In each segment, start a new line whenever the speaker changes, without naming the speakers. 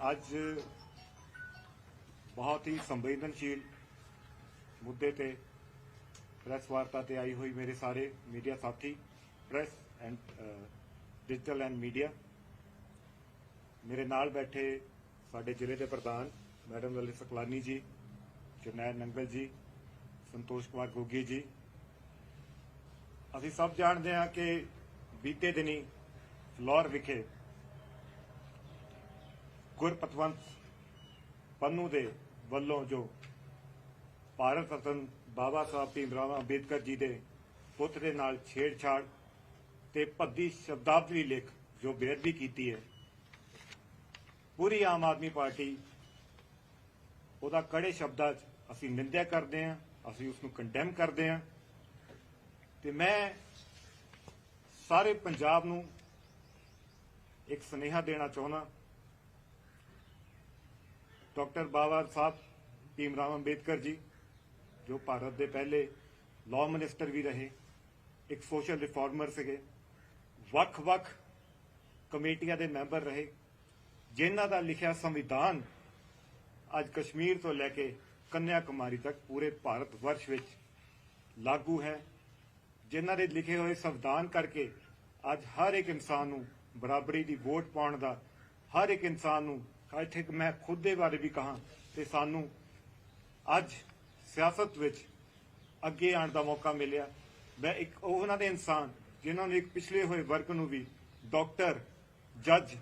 ਅੱਜ ਬਹੁਤ ਹੀ ਸੰਵੇਦਨਸ਼ੀਲ ਮੁੱਦੇ ਤੇ ਪ੍ਰੈਸ ਵਾਰਤਾ ਤੇ ਆਈ ਹੋਈ ਮੇਰੇ ਸਾਰੇ ਮੀਡੀਆ ਸਾਥੀ, press and digital and media. ਮੇਰੇ ਨਾਲ ਬੈਠੇ ਸਾਡੇ ਜ਼ਿਲ੍ਹੇ ਦੇ ਪ੍ਰਧਾਨ, ਮੈਡਮ ਲਲਿਤ ਸਕਲਾਨੀ ਜੀ, ਜਰਨੈਲ ਨੰਗਲ ਜੀ, ਸੰਤੋਸ਼ ਕੁਮਾਰ ਗੋਗੀ ਜੀ। ਅਸੀਂ ਸਭ ਜਾਣਦੇ ਹਾਂ ਕਿ ਬੀਤੇ ਦਿਨੀ ਫਲੋਰ ਵਿਖੇ ਗੁਰਪਤਵੰਤ ਪੰਨੂ ਦੇ ਵੱਲੋਂ ਜੋ ਭਾਰਤ ਰਤਨ ਬਾਬਾ ਸਾਹਿਬ ਭੀਮਰਾਵ ਅੰਬੇਦਕਰ ਜੀ ਦੇ ਪੁੱਤ ਦੇ ਨਾਲ ਛੇੜਛਾੜ ਤੇ ਭੱਦੀ ਸ਼ਬਦਾਵਲੀ ਲਿਖ ਜੋ ਬੇਅਦਬੀ ਕੀਤੀ ਹੈ, ਪੂਰੀ ਆਮ ਆਦਮੀ ਪਾਰਟੀ ਉਹਦਾ ਕੜੇ ਸ਼ਬਦਾਂ 'ਚ ਅਸੀਂ ਨਿੰਦਿਆ ਕਰਦੇ ਹਾਂ, ਅਸੀਂ ਉਸ ਨੂੰ ਕੰਡੈਮ ਕਰਦੇ ਹਾਂ ਤੇ ਮੈਂ ਸਾਰੇ ਪੰਜਾਬ ਨੂੰ ਇੱਕ ਸੁਨੇਹਾ ਦੇਣਾ ਚਾਹੁੰਦਾ ਡਾਕਟਰ ਬਾਬਾ ਸਾਹਿਬ, ਭੀਮ ਰਾਮ ਅੰਬੇਦਕਰ ਜੀ, ਜੋ ਭਾਰਤ ਦੇ ਪਹਿਲੇ ਲਾਅ ਮਿਨਿਸਟਰ ਵੀ ਰਹੇ, ਇੱਕ ਸੋਸ਼ਲ ਰਿਫਾਰਮਰ ਸੀਗੇ, ਵੱਖ-ਵੱਖ ਕਮੇਟੀਆਂ ਦੇ ਮੈਂਬਰ ਰਹੇ, ਜਿਨ੍ਹਾਂ ਦਾ ਲਿਖਿਆ ਸੰਵਿਧਾਨ ਅੱਜ ਕਸ਼ਮੀਰ ਤੋਂ ਲੈ ਕੇ ਕੰਨਿਆ ਕੁਮਾਰੀ ਤੱਕ ਪੂਰੇ ਭਾਰਤ ਵਰਸ਼ ਵਿੱਚ ਲਾਗੂ ਹੈ, ਜਿਨ੍ਹਾਂ ਦੇ ਲਿਖੇ ਹੋਏ ਸੰਵਿਧਾਨ ਕਰਕੇ ਅੱਜ ਹਰ ਇੱਕ ਇਨਸਾਨ ਨੂੰ ਬਰਾਬਰੀ ਦੀ ਵੋਟ ਪਾਉਣ ਦਾ, ਹਰ ਇੱਕ ਇਨਸਾਨ ਨੂੰ ਇੱਥੇ ਮੈਂ ਖੁਦ ਦੇ ਬਾਰੇ ਵੀ ਕਹਾ ਤੇ ਸਾਨੂੰ ਅੱਜ ਸਿਆਸਤ ਵਿੱਚ ਅੱਗੇ ਆਉਣ ਦਾ ਮੌਕਾ ਮਿਲਿਆ। ਮੈਂ ਇੱਕ ਉਹਨਾਂ ਦੇ ਇਨਸਾਨ ਜਿਨ੍ਹਾਂ ਨੇ ਇੱਕ ਪਿਛਲੇ ਹੋਏ ਵਰਗ ਨੂੰ ਵੀ ਡਾਕਟਰ, ਜੱਜ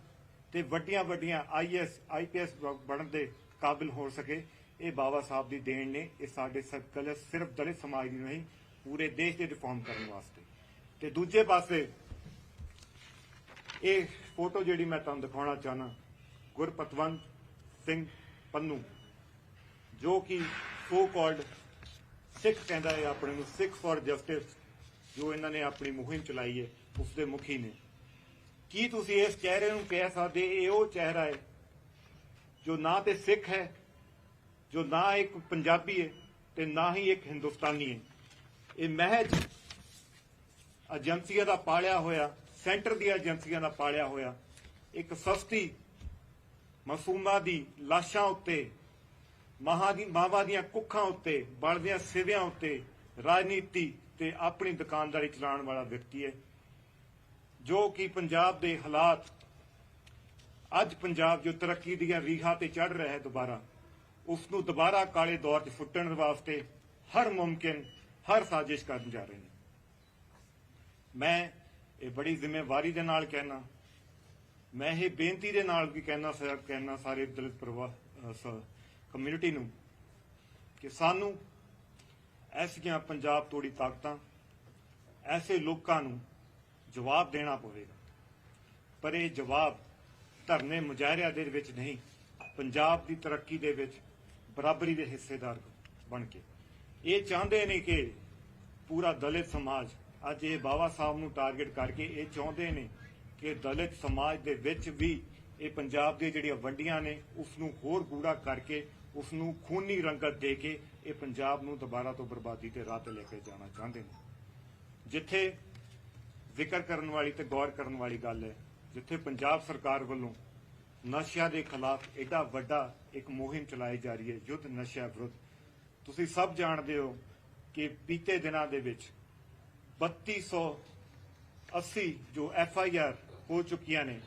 ਤੇ ਵੱਡੀਆਂ ਵੱਡੀਆਂ ਆਈਐਸ ਆਈਪੀਐਸ ਬਣਨ ਦੇ ਕਾਬਿਲ ਹੋ ਸਕੇ। ਇਹ ਬਾਬਾ ਸਾਹਿਬ ਦੀ ਦੇਣ ਨੇ। ਇਹ ਸਾਡੇ ਸਰਕਲ ਸਿਰਫ ਦਲਿਤ ਸਮਾਜ ਨੂੰ ਨਹੀਂ, ਪੂਰੇ ਦੇਸ਼ ਦੇ ਰਿਫਾਰਮ ਕਰਨ ਵਾਸਤੇ। ਤੇ ਦੂਜੇ ਪਾਸੇ ਇਹ ਫੋਟੋ ਜਿਹੜੀ ਮੈਂ ਤੁਹਾਨੂੰ ਦਿਖਾਉਣਾ ਚਾਹਨਾ ਗੁਰਪਤਵੰਤ ਸਿੰਘ ਪੰਨੂ, ਜੋ ਕਿ ਸੋ ਕਾਲਡ ਸਿੱਖ ਕਹਿੰਦਾ ਹੈ, ਆਪਣੇ ਨੂੰ ਸਿੱਖ ਫॉर ਜਸਟਿਸ ਜੋ ਇਹਨਾਂ ਨੇ ਆਪਣੀ ਮੁਹਿੰਮ ਚਲਾਈ ਹੈ ਉਸ ਦੇ ਮੁਖੀ ਨੇ। ਕੀ ਤੁਸੀਂ ਇਸ ਚਿਹਰੇ ਨੂੰ ਕਹਿ ਸਕਦੇ, ਇਹ ਉਹ ਚਿਹਰਾ ਹੈ ਜੋ ਨਾ ਤੇ ਸਿੱਖ ਹੈ, ਜੋ ਨਾ ਇੱਕ ਪੰਜਾਬੀ ਹੈ ਤੇ ਨਾ ਹੀ ਇੱਕ ਹਿੰਦੁਸਤਾਨੀ ਹੈ। ਇਹ ਮਹਿਜ ਏਜੰਸੀਆਂ ਦਾ ਪਾਲਿਆ ਹੋਇਆ, ਸੈਂਟਰ ਦੀਆਂ ਏਜੰਸੀਆਂ ਦਾ ਪਾਲਿਆ ਹੋਇਆ, ਇੱਕ ਸਸਤੀ ਮਾਸੂਮਾਂ ਦੀ ਲਾਸ਼ਾਂ ਉੱਤੇ, ਮਾਹਾਂ ਦੀ ਮਾਵਾਂ ਦੀਆਂ ਕੁੱਖਾਂ ਉੱਤੇ, ਬਲਦੀਆਂ ਸਿਵਿਆਂ ਉੱਤੇ ਰਾਜਨੀਤੀ ਤੇ ਆਪਣੀ ਦੁਕਾਨਦਾਰੀ ਚਲਾਉਣ ਵਾਲਾ ਵਿਅਕਤੀ ਹੈ, ਜੋ ਕਿ ਪੰਜਾਬ ਦੇ ਹਾਲਾਤ ਅੱਜ ਪੰਜਾਬ ਜੋ ਤਰੱਕੀ ਦੀਆਂ ਰੀਹਾਂ ਤੇ ਚੜ ਰਿਹਾ ਹੈ ਦੁਬਾਰਾ। ਉਸ ਨੂੰ ਦੁਬਾਰਾ ਕਾਲੇ ਦੌਰ 'ਚ ਫੁੱਟਣ ਵਾਸਤੇ ਹਰ ਮੁਮਕਿਨ, ਹਰ ਸਾਜ਼ਿਸ਼ ਕਰਨ ਜਾ ਰਹੇ ਨੇ। ਮੈਂ ਇਹ ਬੜੀ ਜ਼ਿੰਮੇਵਾਰੀ ਦੇ ਨਾਲ ਕਹਿਣਾ ਮੈਂ ਇਹ ਬੇਨਤੀ ਦੇ ਨਾਲ ਵੀ ਕਹਿਣਾ ਸਰ ਕਹਿਣਾ ਸਾਰੇ ਦਲਿਤ ਪਰਿਵਾਰ ਕਮਿਊਨਿਟੀ ਨੂੰ ਕਿ ਸਾਨੂੰ ਐਸੀਆਂ ਪੰਜਾਬ ਤੋੜੀ ਤਾਕਤਾਂ, ਐਸੇ ਲੋਕਾਂ ਨੂੰ ਜਵਾਬ ਦੇਣਾ ਪਵੇਗਾ। ਪਰ ਇਹ ਜਵਾਬ ਧਰਨੇ ਮੁਜ਼ਾਹਰਿਆਂ ਦੇ ਵਿੱਚ ਨਹੀਂ, ਪੰਜਾਬ ਦੀ ਤਰੱਕੀ ਦੇ ਵਿੱਚ ਬਰਾਬਰੀ ਦੇ ਹਿੱਸੇਦਾਰ ਬਣ ਕੇ। ਇਹ ਚਾਹੁੰਦੇ ਨੇ ਕਿ ਪੂਰਾ ਦਲਿਤ ਸਮਾਜ ਅੱਜ ਇਹ ਬਾਬਾ ਸਾਹਿਬ ਨੂੰ ਟਾਰਗੇਟ ਕਰਕੇ ਇਹ ਚਾਹੁੰਦੇ ਨੇ ਕਿ ਦਲਿਤ ਸਮਾਜ ਦੇ ਵਿੱਚ ਵੀ ਇਹ ਪੰਜਾਬ ਦੀਆਂ ਜਿਹੜੀਆਂ ਵੰਡੀਆਂ ਨੇ ਉਸ ਨੂੰ ਹੋਰ ਗੂੜਾ ਕਰਕੇ ਉਸ ਨੂੰ ਖੂਨੀ ਰੰਗਤ ਦੇ ਕੇ ਇਹ ਪੰਜਾਬ ਨੂੰ ਦੁਬਾਰਾ ਤੋਂ ਬਰਬਾਦੀ ਤੇ ਰਾਹ ਤੇ ਲੈ ਕੇ ਜਾਣਾ ਚਾਹੁੰਦੇ ਨੇ। ਜਿੱਥੇ ਜ਼ਿਕਰ ਕਰਨ ਵਾਲੀ ਤੇ ਗੌਰ ਕਰਨ ਵਾਲੀ ਗੱਲ ਹੈ, ਜਿੱਥੇ ਪੰਜਾਬ ਸਰਕਾਰ ਵੱਲੋਂ ਨਸ਼ਿਆਂ ਦੇ ਖਿਲਾਫ ਐਡਾ ਵੱਡਾ ਇੱਕ ਮੁਹਿੰਮ ਚਲਾਈ ਜਾ ਰਹੀ ਹੈ, ਯੁੱਧ ਨਸ਼ਿਆਂ ਵਿਰੁੱਧ, ਤੁਸੀਂ ਸਭ ਜਾਣਦੇ ਹੋ ਕਿ ਬੀਤੇ ਦਿਨਾਂ ਦੇ ਵਿੱਚ 3280 ਜੋ ਐਫ ਆਈ ਆਰ ਹੋ ਚੁੱਕੀਆਂ ਨੇ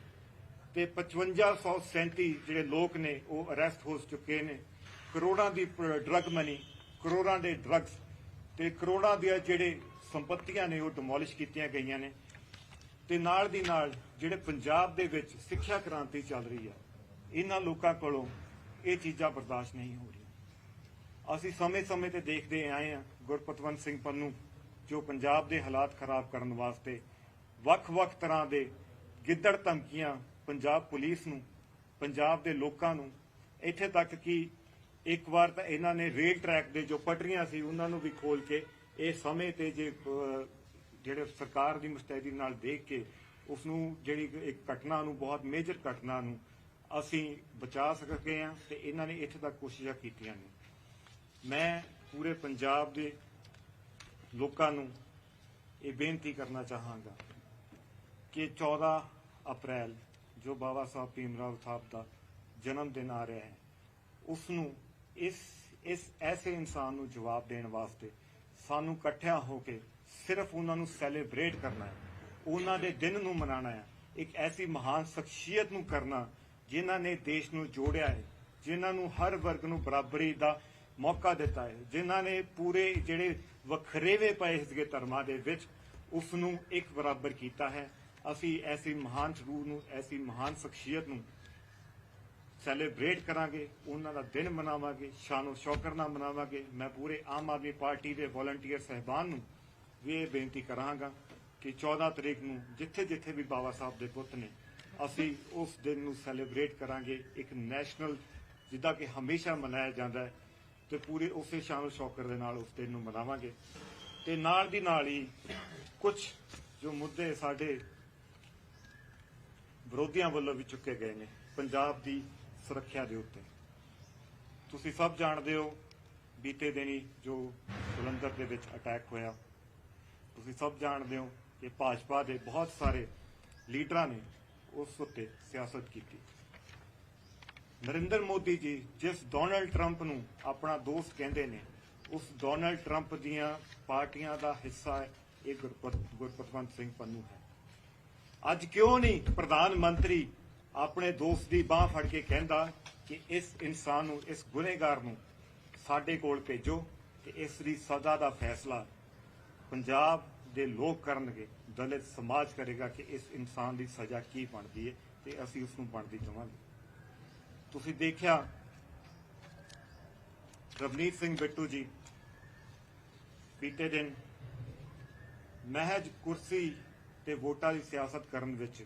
ਤੇ 5537 ਜਿਹੜੇ ਲੋਕ ਨੇ ਉਹ ਅਰੈਸਟ ਹੋ ਚੁੱਕੇ ਨੇ। ਕਰੋੜਾਂ ਦੀ ਡਰੱਗ ਮਨੀ ਕਰੋੜਾਂ ਦੇ ਡਰੱਗਸ ਤੇ ਕਰੋੜਾਂ ਦੀਆਂ ਜਿਹੜੇ ਸੰਪਤੀਆਂ ਨੇ ਉਹ ਡਿਮੋਲਿਸ਼ ਕੀਤੀਆਂ ਗਈਆਂ ਨੇ ਤੇ ਨਾਲ ਦੀ ਨਾਲ ਜਿਹੜੇ ਪੰਜਾਬ ਦੇ ਵਿੱਚ ਸਿੱਖਿਆ ਕ੍ਰਾਂਤੀ ਚੱਲ ਰਹੀ ਆ, ਇਹਨਾਂ ਲੋਕਾਂ ਕੋਲੋਂ ਇਹ ਚੀਜ਼ਾਂ ਬਰਦਾਸ਼ਤ ਨਹੀਂ ਹੋ ਰਹੀਆਂ। ਅਸੀਂ ਸਮੇਂ-ਸਮੇਂ ਤੇ ਦੇਖਦੇ ਆਏ ਆ ਗੁਰਪਤਵੰਤ ਸਿੰਘ ਪੰਨੂ, ਜੋ ਪੰਜਾਬ ਦੇ ਹਾਲਾਤ ਖਰਾਬ ਕਰਨ ਵਾਸਤੇ ਵੱਖ-ਵੱਖ ਤਰ੍ਹਾਂ ਦੇ ਗਿੱਦੜ ਧਮਕੀਆਂ ਪੰਜਾਬ ਪੁਲਿਸ ਨੂੰ, ਪੰਜਾਬ ਦੇ ਲੋਕਾਂ ਨੂੰ। ਇੱਥੇ ਤੱਕ ਕਿ ਇੱਕ ਵਾਰ ਤਾਂ ਇਹਨਾਂ ਨੇ ਰੇਲ ਟਰੈਕ ਦੇ ਜੋ ਪਟਰੀਆਂ ਸੀ, ਉਹਨਾਂ ਨੂੰ ਵੀ ਖੋਲ ਕੇ ਇਹ ਸਮੇਂ ਤੇ ਜੇ ਜਿਹੜੇ ਸਰਕਾਰ ਦੀ ਮੁਸਤੈਦੀ ਨਾਲ ਦੇਖ ਕੇ ਉਸ ਨੂੰ ਜਿਹੜੀ ਇੱਕ ਘਟਨਾ ਨੂੰ, ਬਹੁਤ ਮੇਜਰ ਘਟਨਾ ਨੂੰ ਅਸੀਂ ਬਚਾ ਸਕੇ ਆ ਤੇ ਇਹਨਾਂ ਨੇ ਇੱਥੇ ਤੱਕ ਕੋਸ਼ਿਸ਼ਾਂ ਕੀਤੀਆਂ ਨੇ। ਮੈਂ ਪੂਰੇ ਪੰਜਾਬ ਦੇ ਲੋਕਾਂ ਨੂੰ ਇਹ ਬੇਨਤੀ ਕਰਨਾ ਚਾਹਾਂਗਾ ਕਿ 14 ਅਪ੍ਰੈਲ ਜੋ ਬਾਬਾ ਸਾਹਿਬ ਭੀਮਰਾਵ ਸਾਹਿਬ ਦਾ ਜਨਮ ਦਿਨ ਆ ਰਿਹਾ ਹੈ ਉਸ ਨੂੰ ਇਸ ਇਸ ਐਸੇ ਇਨਸਾਨ ਨੂੰ ਜਵਾਬ ਦੇਣ ਵਾਸਤੇ ਸਾਨੂੰ ਇਕੱਠਿਆਂ ਹੋ ਕੇ ਸਿਰਫ ਉਹਨਾਂ ਨੂੰ ਸੈਲੀਬ੍ਰੇਟ ਕਰਨਾ ਹੈ, ਉਹਨਾਂ ਦੇ ਦਿਨ ਨੂੰ ਮਨਾਉਣਾ ਹੈ, ਇੱਕ ਐਸੀ ਮਹਾਨ ਸ਼ਖਸੀਅਤ ਨੂੰ ਕਰਨਾ ਜਿਨ੍ਹਾਂ ਨੇ ਦੇਸ਼ ਨੂੰ ਜੋੜਿਆ ਹੈ, ਜਿਨ੍ਹਾਂ ਨੂੰ ਹਰ ਵਰਗ ਨੂੰ ਬਰਾਬਰੀ ਦਾ ਮੌਕਾ ਦਿੱਤਾ ਹੈ, ਜਿਨ੍ਹਾਂ ਨੇ ਪੂਰੇ ਜਿਹੜੇ ਵਖਰੇਵੇ ਪਏ ਸੀਗੇ ਧਰਮਾਂ ਦੇ ਵਿੱਚ ਉਸ ਨੂੰ ਇੱਕ ਬਰਾਬਰ ਕੀਤਾ ਹੈ। ਅਸੀਂ ਐਸੀ ਮਹਾਨ ਜ਼ਰੂਰ ਨੂੰ, ਐਸੀ ਮਹਾਨ ਸ਼ਖਸੀਅਤ ਨੂੰ ਸੈਲੀਬ੍ਰੇਟ ਕਰਾਂਗੇ, ਉਹਨਾਂ ਦਾ ਦਿਨ ਮਨਾਵਾਂਗੇ, ਸ਼ਾਨੋ ਸ਼ੌਕਰ ਨਾਲ ਮਨਾਵਾਂਗੇ। ਮੈਂ ਪੂਰੇ ਆਮ ਆਦਮੀ ਪਾਰਟੀ ਦੇ ਵੋਲੰਟੀਅਰ ਸਹਿਬਾਨ ਨੂੰ ਵੀ ਇਹ ਬੇਨਤੀ ਕਰਾਂਗਾ ਕਿ 14 ਤਰੀਕ ਨੂੰ ਜਿੱਥੇ ਜਿੱਥੇ ਵੀ ਬਾਬਾ ਸਾਹਿਬ ਦੇ ਪੁੱਤ ਨੇ, ਅਸੀਂ ਉਸ ਦਿਨ ਨੂੰ ਸੈਲੀਬ੍ਰੇਟ ਕਰਾਂਗੇ। ਇੱਕ ਨੈਸ਼ਨਲ ਜਿੱਦਾਂ ਕਿ ਹਮੇਸ਼ਾ ਮਨਾਇਆ ਜਾਂਦਾ ਹੈ, ਤੇ ਪੂਰੇ ਉਸੇ ਸ਼ਾਨੋ ਸ਼ੌਕਰ ਦੇ ਨਾਲ ਉਸ ਦਿਨ ਨੂੰ ਮਨਾਵਾਂਗੇ। ਤੇ ਨਾਲ ਦੀ ਨਾਲ ਹੀ ਕੁਝ ਜੋ ਮੁੱਦੇ ਸਾਡੇ ਵਿਰੋਧੀਆਂ ਵੱਲੋਂ ਵੀ ਚੁੱਕੇ ਗਏ ਨੇ ਪੰਜਾਬ ਦੀ ਸੁਰੱਖਿਆ ਦੇ ਉੱਤੇ। ਤੁਸੀਂ ਸਭ ਜਾਣਦੇ ਹੋ ਬੀਤੇ ਦਿਨੀ ਜੋ ਜਲੰਧਰ ਦੇ ਵਿੱਚ ਅਟੈਕ ਹੋਇਆ। ਤੁਸੀਂ ਸਭ ਜਾਣਦੇ ਹੋ ਕਿ ਭਾਜਪਾ ਦੇ ਬਹੁਤ ਸਾਰੇ ਲੀਡਰਾਂ ਨੇ ਉਸ ਉੱਤੇ ਸਿਆਸਤ ਕੀਤੀ। ਨਰਿੰਦਰ ਮੋਦੀ ਜੀ ਜਿਸ ਡੋਨਲਡ ਟਰੰਪ ਨੂੰ ਆਪਣਾ ਦੋਸਤ ਕਹਿੰਦੇ ਨੇ, ਉਸ ਡੋਨਲਡ ਟਰੰਪ ਦੀਆਂ ਪਾਰਟੀਆਂ ਦਾ ਹਿੱਸਾ ਇਹ ਗੁਰਪਤ- ਗੁਰਪਤਵੰਤ ਸਿੰਘ ਪੰਨੂ ਹੈ। ਅੱਜ ਕਿਉਂ ਨਹੀਂ ਪ੍ਰਧਾਨ ਮੰਤਰੀ ਆਪਣੇ ਦੋਸਤ ਦੀ ਬਾਹ ਫੜ ਕੇ ਕਹਿੰਦਾ ਕਿ ਇਸ ਇਨਸਾਨ ਨੂੰ, ਇਸ ਗੁਨੇਗਾਰ ਨੂੰ ਸਾਡੇ ਕੋਲ ਭੇਜੋ ਤੇ ਇਸ ਦੀ ਸਜ਼ਾ ਦਾ ਫੈਸਲਾ ਪੰਜਾਬ ਦੇ ਲੋਕ ਕਰਨਗੇ, ਦਲਿਤ ਸਮਾਜ ਕਰੇਗਾ ਕਿ ਇਸ ਇਨਸਾਨ ਦੀ ਸਜ਼ਾ ਕੀ ਬਣਦੀ ਹੈ ਤੇ ਅਸੀਂ ਉਸ ਨੂੰ ਬਣਦੀ ਦੇਵਾਂਗੇ। ਤੁਸੀਂ ਦੇਖਿਆ ਰਵਨੀਤ ਸਿੰਘ ਬਿੱਟੂ ਜੀ ਬੀਤੇ ਦਿਨ ਮਹਿਜ ਕੁਰਸੀ ਤੇ ਵੋਟਾਂ ਦੀ ਸਿਆਸਤ ਕਰਨ ਵਿੱਚ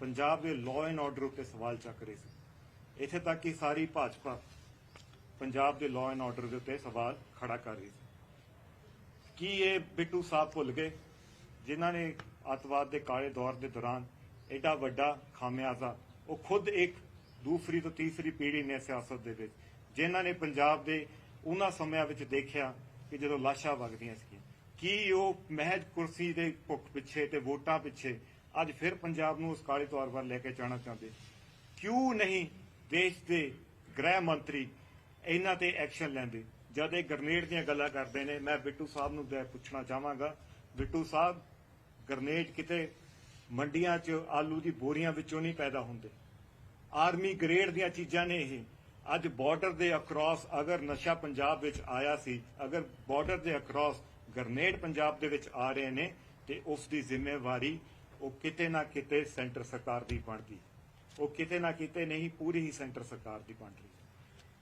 ਪੰਜਾਬ ਦੇ ਲਾਅ ਐਂਡ ਆਰਡਰ ਉੱਤੇ ਸਵਾਲ ਚੱਕ ਰਹੇ ਸੀ। ਇੱਥੇ ਤੱਕ ਕਿ ਸਾਰੀ ਭਾਜਪਾ ਪੰਜਾਬ ਦੇ ਲਾਅ ਐਂਡ ਆਰਡਰ ਦੇ ਉੱਤੇ ਸਵਾਲ ਖੜਾ ਕਰ ਰਹੀ ਸੀ। ਕੀ ਇਹ ਬਿੱਟੂ ਸਾਹਿਬ ਭੁੱਲ ਗਏ, ਜਿਨ੍ਹਾਂ ਨੇ ਅੱਤਵਾਦ ਦੇ ਕਾਲੇ ਦੌਰ ਦੇ ਦੌਰਾਨ ਐਡਾ ਵੱਡਾ ਖਾਮਿਆਜ਼ਾ, ਉਹ ਖੁਦ ਇੱਕ ਦੂਸਰੀ ਤੋਂ ਤੀਸਰੀ ਪੀੜ੍ਹੀ ਨੇ ਸਿਆਸਤ ਦੇ ਵਿੱਚ, ਜਿਨ੍ਹਾਂ ਨੇ ਪੰਜਾਬ ਦੇ ਉਹਨਾਂ ਸਮਿਆਂ ਵਿੱਚ ਦੇਖਿਆ ਕਿ ਜਦੋਂ ਲਾਸ਼ਾਂ ਵਗਦੀਆਂ ਸੀ। ਕੀ ਉਹ ਮਹਿਜ ਕੁਰਸੀ ਦੇ ਭੁੱਖ ਪਿੱਛੇ ਤੇ ਵੋਟਾਂ ਪਿੱਛੇ ਅੱਜ ਫਿਰ ਪੰਜਾਬ ਨੂੰ ਉਸ ਕਾਲੇ ਤੌਰ ਵੱਲ ਲੈ ਕੇ ਜਾਣਾ ਚਾਹੁੰਦੇ? ਕਿਉਂ ਨਹੀਂ ਦੇਸ਼ ਦੇ ਗ੍ਰਹਿ ਮੰਤਰੀ ਇਹਨਾਂ ਤੇ ਐਕਸ਼ਨ ਲੈਂਦੇ? ਜਦ ਇਹ ਗਰਨੇਡ ਦੀਆਂ ਗੱਲਾਂ ਕਰਦੇ ਨੇ, ਮੈਂ ਬਿੱਟੂ ਸਾਹਿਬ ਨੂੰ ਪੁੱਛਣਾ ਚਾਹਾਂਗਾ। ਬਿੱਟੂ ਸਾਹਿਬ, ਗਰਨੇਡ ਕਿਤੇ ਮੰਡੀਆਂ 'ਚ ਆਲੂ ਦੀ ਬੋਰੀਆਂ ਵਿੱਚੋਂ ਨਹੀਂ ਪੈਦਾ ਹੁੰਦੇ? ਆਰਮੀ ਗ੍ਰੇਡ ਦੀਆਂ ਚੀਜ਼ਾਂ ਨੇ ਇਹ। ਅੱਜ ਬਾਰਡਰ ਦੇ ਅਕ੍ਰੋਸ ਅਗਰ ਨਸ਼ਾ ਪੰਜਾਬ ਵਿੱਚ ਆਇਆ ਸੀ, ਅਗਰ ਬਾਰਡਰ ਦੇ ਅਕ੍ਰੋਸ ਗਰਨੇਡ ਪੰਜਾਬ ਦੇ ਵਿੱਚ ਆ ਰਹੇ ਨੇ ਤੇ ਉਸ ਦੀ ਜ਼ਿੰਮੇਵਾਰੀ ਉਹ ਕਿਤੇ ਨਾ ਕਿਤੇ ਸੈਂਟਰ ਸਰਕਾਰ ਦੀ ਬਣਦੀ ਉਹ ਕਿਤੇ ਨਾ ਕਿਤੇ ਨਹੀਂ, ਪੂਰੀ ਹੀ ਸੈਂਟਰ ਸਰਕਾਰ ਦੀ ਬਣ ਰਹੀ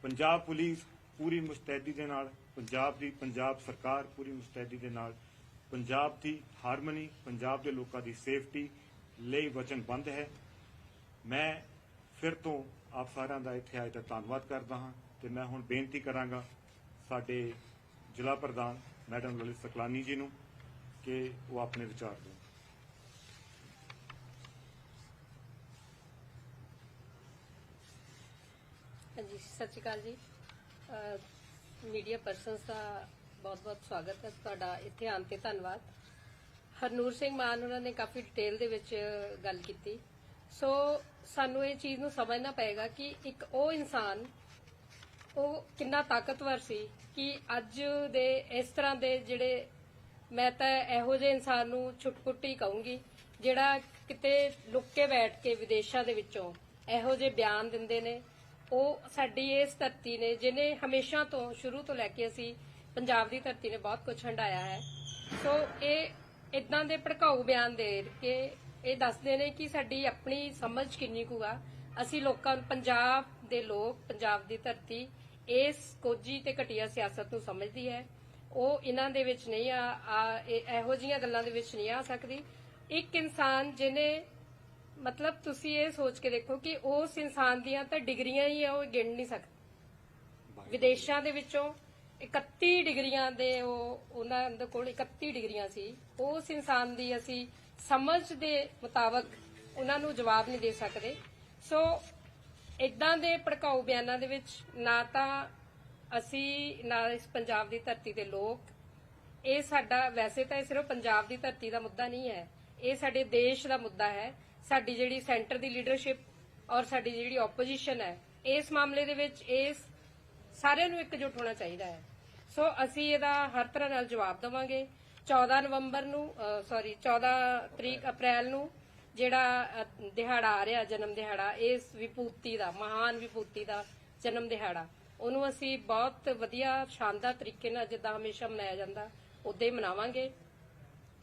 ਪੰਜਾਬ ਪੁਲਿਸ ਪੂਰੀ ਮੁਸਤੈਦੀ ਦੇ ਨਾਲ, ਪੰਜਾਬ ਦੀ ਪੰਜਾਬ ਸਰਕਾਰ ਪੂਰੀ ਮੁਸਤੈਦੀ ਦੇ ਨਾਲ, ਪੰਜਾਬ ਦੀ ਹਾਰਮਨੀ, ਪੰਜਾਬ ਦੇ ਲੋਕਾਂ ਦੀ ਸੇਫਟੀ ਲਈ ਵਚਨਬੰਦ ਹੈ। ਮੈਂ ਫਿਰ ਤੋਂ ਆਪ ਸਾਰਿਆਂ ਦਾ ਇੱਥੇ ਆਏ ਤਾਂ ਧੰਨਵਾਦ ਕਰਦਾ ਹਾਂ ਤੇ ਮੈਂ ਹੁਣ ਬੇਨਤੀ ਕਰਾਂਗਾ ਸਾਡੇ ਜ਼ਿਲ੍ਹਾ ਪ੍ਰਧਾਨ ਮੈਡਮ ਲਲਿਤ ਸਕਲਾਨੀ ਜੀ ਨੂੰ ਕਿ ਉਹ ਆਪਣੇ ਵਿਚਾਰ ਦੇਣ।
ਹਾਂਜੀ, ਸਤਿ ਸ਼੍ਰੀ ਅਕਾਲ ਜੀ। ਮੀਡੀਆ ਪਰਸਨਸ ਦਾ ਬਹੁਤ-ਬਹੁਤ ਸਵਾਗਤ ਹੈ ਤੁਹਾਡਾ ਇੱਥੇ ਆਉਣ ਤੇ ਧੰਨਵਾਦ। ਹਰਨੂਰ ਸਿੰਘ ਮਾਨ ਉਹਨਾਂ ਨੇ ਕਾਫੀ ਡਿਟੇਲ ਦੇ ਵਿੱਚ ਗੱਲ ਕੀਤੀ। ਸੋ ਸਾਨੂੰ ਇਹ ਚੀਜ਼ ਨੂੰ ਸਮਝਣਾ ਪਏਗਾ ਕਿ ਇੱਕ ਉਹ ਇਨਸਾਨ ਉਹ ਕਿੰਨਾ ਤਾਕਤਵਰ ਸੀ ਕਿ ਅੱਜ ਦੇ ਇਸ ਤਰ੍ਹਾਂ ਦੇ ਜਿਹੜੇ ਮੈਂ ਤਾਂ ਇਹੋ ਜਿਹੇ ਇਨਸਾਨ ਨੂੰ ਛੁਟਪੁੱਟੀ ਕਹੂੰਗੀ, ਜਿਹੜਾ ਕਿਤੇ ਲੁੱਕ ਕੇ ਬੈਠ ਕੇ ਵਿਦੇਸ਼ਾਂ ਦੇ ਵਿੱਚੋਂ ਇਹੋ ਜਿਹੇ ਬਿਆਨ ਦਿੰਦੇ ਨੇ। ਉਹ ਸਾਡੀ ਇਸ ਧਰਤੀ ਨੇ, ਜਿਹਨੇ ਹਮੇਸ਼ਾ ਤੋਂ ਸ਼ੁਰੂ ਤੋਂ ਲੈ ਕੇ ਅਸੀਂ ਪੰਜਾਬ ਦੀ ਧਰਤੀ ਨੇ ਬਹੁਤ ਕੁਝ ਹੰਡਾਇਆ ਹੈ। ਸੋ ਇਹ ਇਦਾਂ ਦੇ ਭੜਕਾਊ ਬਿਆਨ ਦੇ ਕੇ ਇਹ ਦੱਸਦੇ ਨੇ ਕਿ ਸਾਡੀ ਆਪਣੀ ਸਮਝ ਕਿੰਨੀ ਕੁ ਆ। ਅਸੀਂ ਲੋਕਾਂ ਨੂੰ ਪੰਜਾਬ ਦੇ ਲੋਕ, ਪੰਜਾਬ ਦੀ ਧਰਤੀ ਇਸ ਕੋਜੀ ਤੇ ਘਟੀਆ ਸਿਆਸਤ ਨੂੰ ਸਮਝਦੀ ਹੈ। ਉਹ ਇਹਨਾਂ ਦੇ ਵਿੱਚ ਨਹੀਂ ਆ ਆ- ਇਹ- ਇਹੋ ਜੀਆਂ ਗੱਲਾਂ ਦੇ ਵਿੱਚ ਨਹੀਂ ਆ ਸਕਦੀ। ਇੱਕ ਇਨਸਾਨ ਜਿਹਨੇ ਮਤਲਬ ਤੁਸੀਂ ਇਹ ਸੋਚ ਕੇ ਦੇਖੋ ਕਿ ਉਸ ਇਨਸਾਨ ਦੀਆਂ ਤਾਂ ਡਿਗਰੀਆਂ ਹੀ ਆ ਉਹ ਗਿਣ ਨਹੀਂ ਸਕਦਾ ਵਿਦੇਸ਼ਾਂ ਦੇ ਵਿੱਚੋਂ 31 ਡਿਗਰੀਆਂ ਦੇ ਉਹ ਉਹਨਾਂ ਦੇ ਕੋਲ 31 ਡਿਗਰੀਆਂ ਸੀ। ਉਸ ਇਨਸਾਨ ਦੀ ਅਸੀਂ ਸਮਝ ਦੇ ਮੁਤਾਬਕ ਉਹਨਾਂ ਨੂੰ ਜਵਾਬ ਨਹੀਂ ਦੇ ਸਕਦੇ। ਸੋ ਇਦਾਂ ਦੇ ਭੜਕਾਊ ਬਿਆਨਾਂ ਦੇ ਵਿੱਚ ਨਾ ਤਾਂ ਅਸੀਂ, ਨਾ ਇਸ ਪੰਜਾਬ ਦੀ ਧਰਤੀ ਦੇ ਲੋਕ। ਇਹ ਸਾਡਾ, ਵੈਸੇ ਤਾਂ ਇਹ ਸਿਰਫ ਪੰਜਾਬ ਦੀ ਧਰਤੀ ਦਾ ਮੁੱਦਾ ਨਹੀਂ ਹੈ। ਇਹ ਸਾਡੇ ਦੇਸ਼ ਦਾ ਮੁੱਦਾ ਹੈ। ਸਾਡੀ ਜਿਹੜੀ ਸੈਂਟਰ ਦੀ ਲੀਡਰਸ਼ਿਪ ਔਰ ਸਾਡੀ ਜਿਹੜੀ ਆਪੋਜੀਸ਼ਨ ਹੈ, ਇਸ ਮਾਮਲੇ ਦੇ ਵਿੱਚ ਇਸ ਸਾਰਿਆਂ ਨੂੰ ਇਕਜੁੱਟ ਹੋਣਾ ਚਾਹੀਦਾ ਹੈ। ਸੋ ਅਸੀਂ ਇਹਦਾ ਹਰ ਤਰ੍ਹਾਂ ਨਾਲ ਜਵਾਬ ਦੇਵਾਂਗੇ। 14 ਨਵੰਬਰ ਨੂੰ ਸੌਰੀ 14 ਤਰੀਕ ਅਪ੍ਰੈਲ ਨੂੰ ਜਿਹੜਾ ਦਿਹਾੜਾ ਆ ਰਿਹਾ, ਜਨਮ ਦਿਹਾੜਾ ਇਸ ਵਿਭੂਤੀ ਦਾ, ਮਹਾਨ ਵਿਭੂਤੀ ਦਾ ਜਨਮ ਦਿਹਾੜਾ। ਉਹਨੂੰ ਅਸੀਂ ਬਹੁਤ ਵਧੀਆ, ਸ਼ਾਨਦਾਰ ਤਰੀਕੇ ਨਾਲ ਜਿੱਦਾਂ ਹਮੇਸ਼ਾ ਮਨਾਇਆ ਜਾਂਦਾ, ਉਦਾਂ ਹੀ ਮਨਾਵਾਂਗੇ।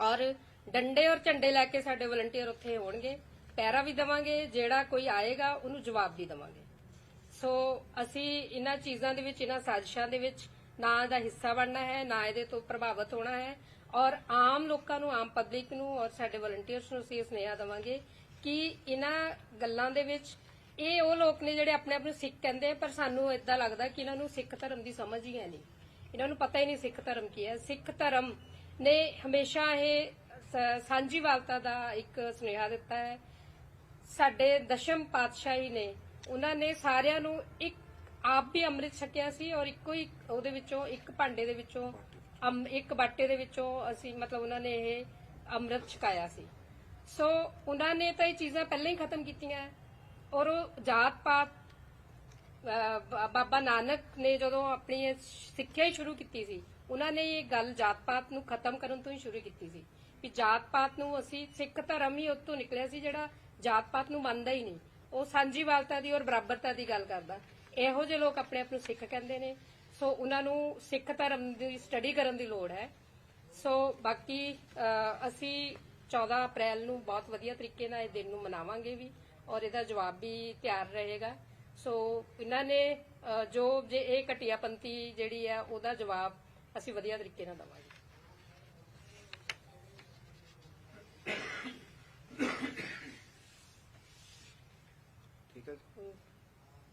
ਔਰ ਡੰਡੇ ਔਰ ਝੰਡੇ ਲੈ ਕੇ ਸਾਡੇ ਵਲੰਟੀਅਰ ਉੱਥੇ ਹੋਣਗੇ। ਪੈਰਾ ਵੀ ਦਵਾਂਗੇ, ਜਿਹੜਾ ਕੋਈ ਆਏਗਾ, ਉਹਨੂੰ ਜਵਾਬ ਵੀ ਦਵਾਂਗੇ। ਸੋ ਅਸੀਂ ਇਹਨਾਂ ਚੀਜ਼ਾਂ ਦੇ ਵਿੱਚ, ਇਹਨਾਂ ਸਾਜ਼ਿਸ਼ਾਂ ਦੇ ਵਿੱਚ ਨਾ ਦਾ ਹਿੱਸਾ ਬਣਨਾ ਹੈ, ਨਾ ਇਹਦੇ ਤੋਂ ਪ੍ਰਭਾਵਿਤ ਹੋਣਾ ਹੈ। ਔਰ ਆਮ ਲੋਕਾਂ ਨੂੰ, ਆਮ ਪਬਲਿਕ ਨੂੰ ਔਰ ਸਾਡੇ ਵਲੰਟੀਅਰਸ ਨੂੰ ਅਸੀਂ ਇਹ ਸੁਨੇਹਾ ਦੇਵਾਂਗੇ ਕਿ ਇਹਨਾਂ ਗੱਲਾਂ ਦੇ ਵਿੱਚ ਇਹ ਉਹ ਲੋਕ ਨੇ ਜਿਹੜੇ ਆਪਣੇ ਆਪ ਨੂੰ ਸਿੱਖ ਕਹਿੰਦੇ ਪਰ ਸਾਨੂੰ ਇਦਾਂ ਲੱਗਦਾ ਕਿ ਇਹਨਾਂ ਨੂੰ ਸਿੱਖ ਧਰਮ ਦੀ ਸਮਝ ਹੀ ਹੈ ਨਹੀਂ। ਇਹਨਾਂ ਨੂੰ ਪਤਾ ਹੀ ਨਹੀਂ ਸਿੱਖ ਧਰਮ ਕੀ ਹੈ। ਸਿੱਖ ਧਰਮ ਨੇ ਹਮੇਸ਼ਾ ਇਹ ਸ- ਸਾਂਝੀਵਾਲਤਾ ਦਾ ਇੱਕ ਸੁਨੇਹਾ ਦਿੱਤਾ ਹੈ। ਸਾਡੇ ਦਸ਼ਮ ਪਾਤਸ਼ਾਹੀ ਨੇ, ਉਹਨਾਂ ਨੇ ਸਾਰਿਆਂ ਨੂੰ ਇੱਕ, ਆਪ ਵੀ ਅੰਮ੍ਰਿਤ ਛਕਿਆ ਸੀ ਔਰ ਇੱਕੋ ਹੀ ਉਹਦੇ ਵਿੱਚੋਂ, ਇੱਕ ਭਾਂਡੇ ਦੇ ਵਿੱਚੋਂ ਅੰਮ- ਇੱਕ ਬਾਟੇ ਦੇ ਵਿੱਚੋਂ ਅਸੀਂ ਮਤਲਬ ਉਹਨਾਂ ਨੇ ਇਹ ਅੰਮ੍ਰਿਤ ਛਕਾਇਆ ਸੀ। ਸੋ ਉਹਨਾਂ ਨੇ ਤਾਂ ਇਹ ਚੀਜ਼ਾਂ ਪਹਿਲਾਂ ਹੀ ਖਤਮ ਕੀਤੀਆਂ। ਔਰ ਉਹ ਜਾਤ ਪਾਤ ਬਾਬਾ ਨਾਨਕ ਨੇ ਜਦੋਂ ਆਪਣੀ ਸਿੱਖਿਆ ਹੀ ਸ਼ੁਰੂ ਕੀਤੀ ਸੀ, ਉਹਨਾਂ ਨੇ ਇਹ ਗੱਲ ਜਾਤ ਪਾਤ ਨੂੰ ਖਤਮ ਕਰਨ ਤੋਂ ਹੀ ਸ਼ੁਰੂ ਕੀਤੀ ਸੀ। ਕਿ ਜਾਤ ਪਾਤ ਨੂੰ ਅਸੀਂ ਸਿੱਖ ਧਰਮ ਹੀ ਉਤੋਂ ਨਿਕਲਿਆ ਸੀ, ਜਿਹੜਾ ਜਾਤ ਪਾਤ ਨੂੰ ਮੰਨਦਾ ਹੀ ਨਹੀਂ। ਉਹ ਸਾਂਝੀਵਾਲਤਾ ਦੀ ਔਰ ਬਰਾਬਰਤਾ ਦੀ ਗੱਲ ਕਰਦਾ। ਇਹੋ ਜਿਹੇ ਲੋਕ ਆਪਣੇ ਆਪ ਨੂੰ ਸਿੱਖ ਕਹਿੰਦੇ ਨੇ। ਸੋ ਉਹਨਾਂ ਨੂੰ ਸਿੱਖ ਧਰਮ ਦੀ ਸਟੱਡੀ ਕਰਨ ਦੀ ਲੋੜ ਹੈ। ਸੋ ਬਾਕੀ ਅਸੀਂ 14 ਅਪ੍ਰੈਲ ਨੂੰ ਬਹੁਤ ਵਧੀਆ ਤਰੀਕੇ ਨਾਲ ਇਹ ਦਿਨ ਨੂੰ ਮਨਾਵਾਂਗੇ ਵੀ ਔਰ ਇਹਦਾ ਜਵਾਬ ਵੀ ਤਿਆਰ ਰਹੇਗਾ। ਸੋ ਇਹਨਾਂ ਨੇ ਜੋ ਜੇ ਇਹ ਘਟਿਆਪੰਤੀ ਜਿਹੜੀ ਆ ਉਹਦਾ ਜਵਾਬ ਅਸੀਂ ਵਧੀਆ ਤਰੀਕੇ ਨਾਲ ਦਵਾਂਗੇ
ਠੀਕ ਹੈ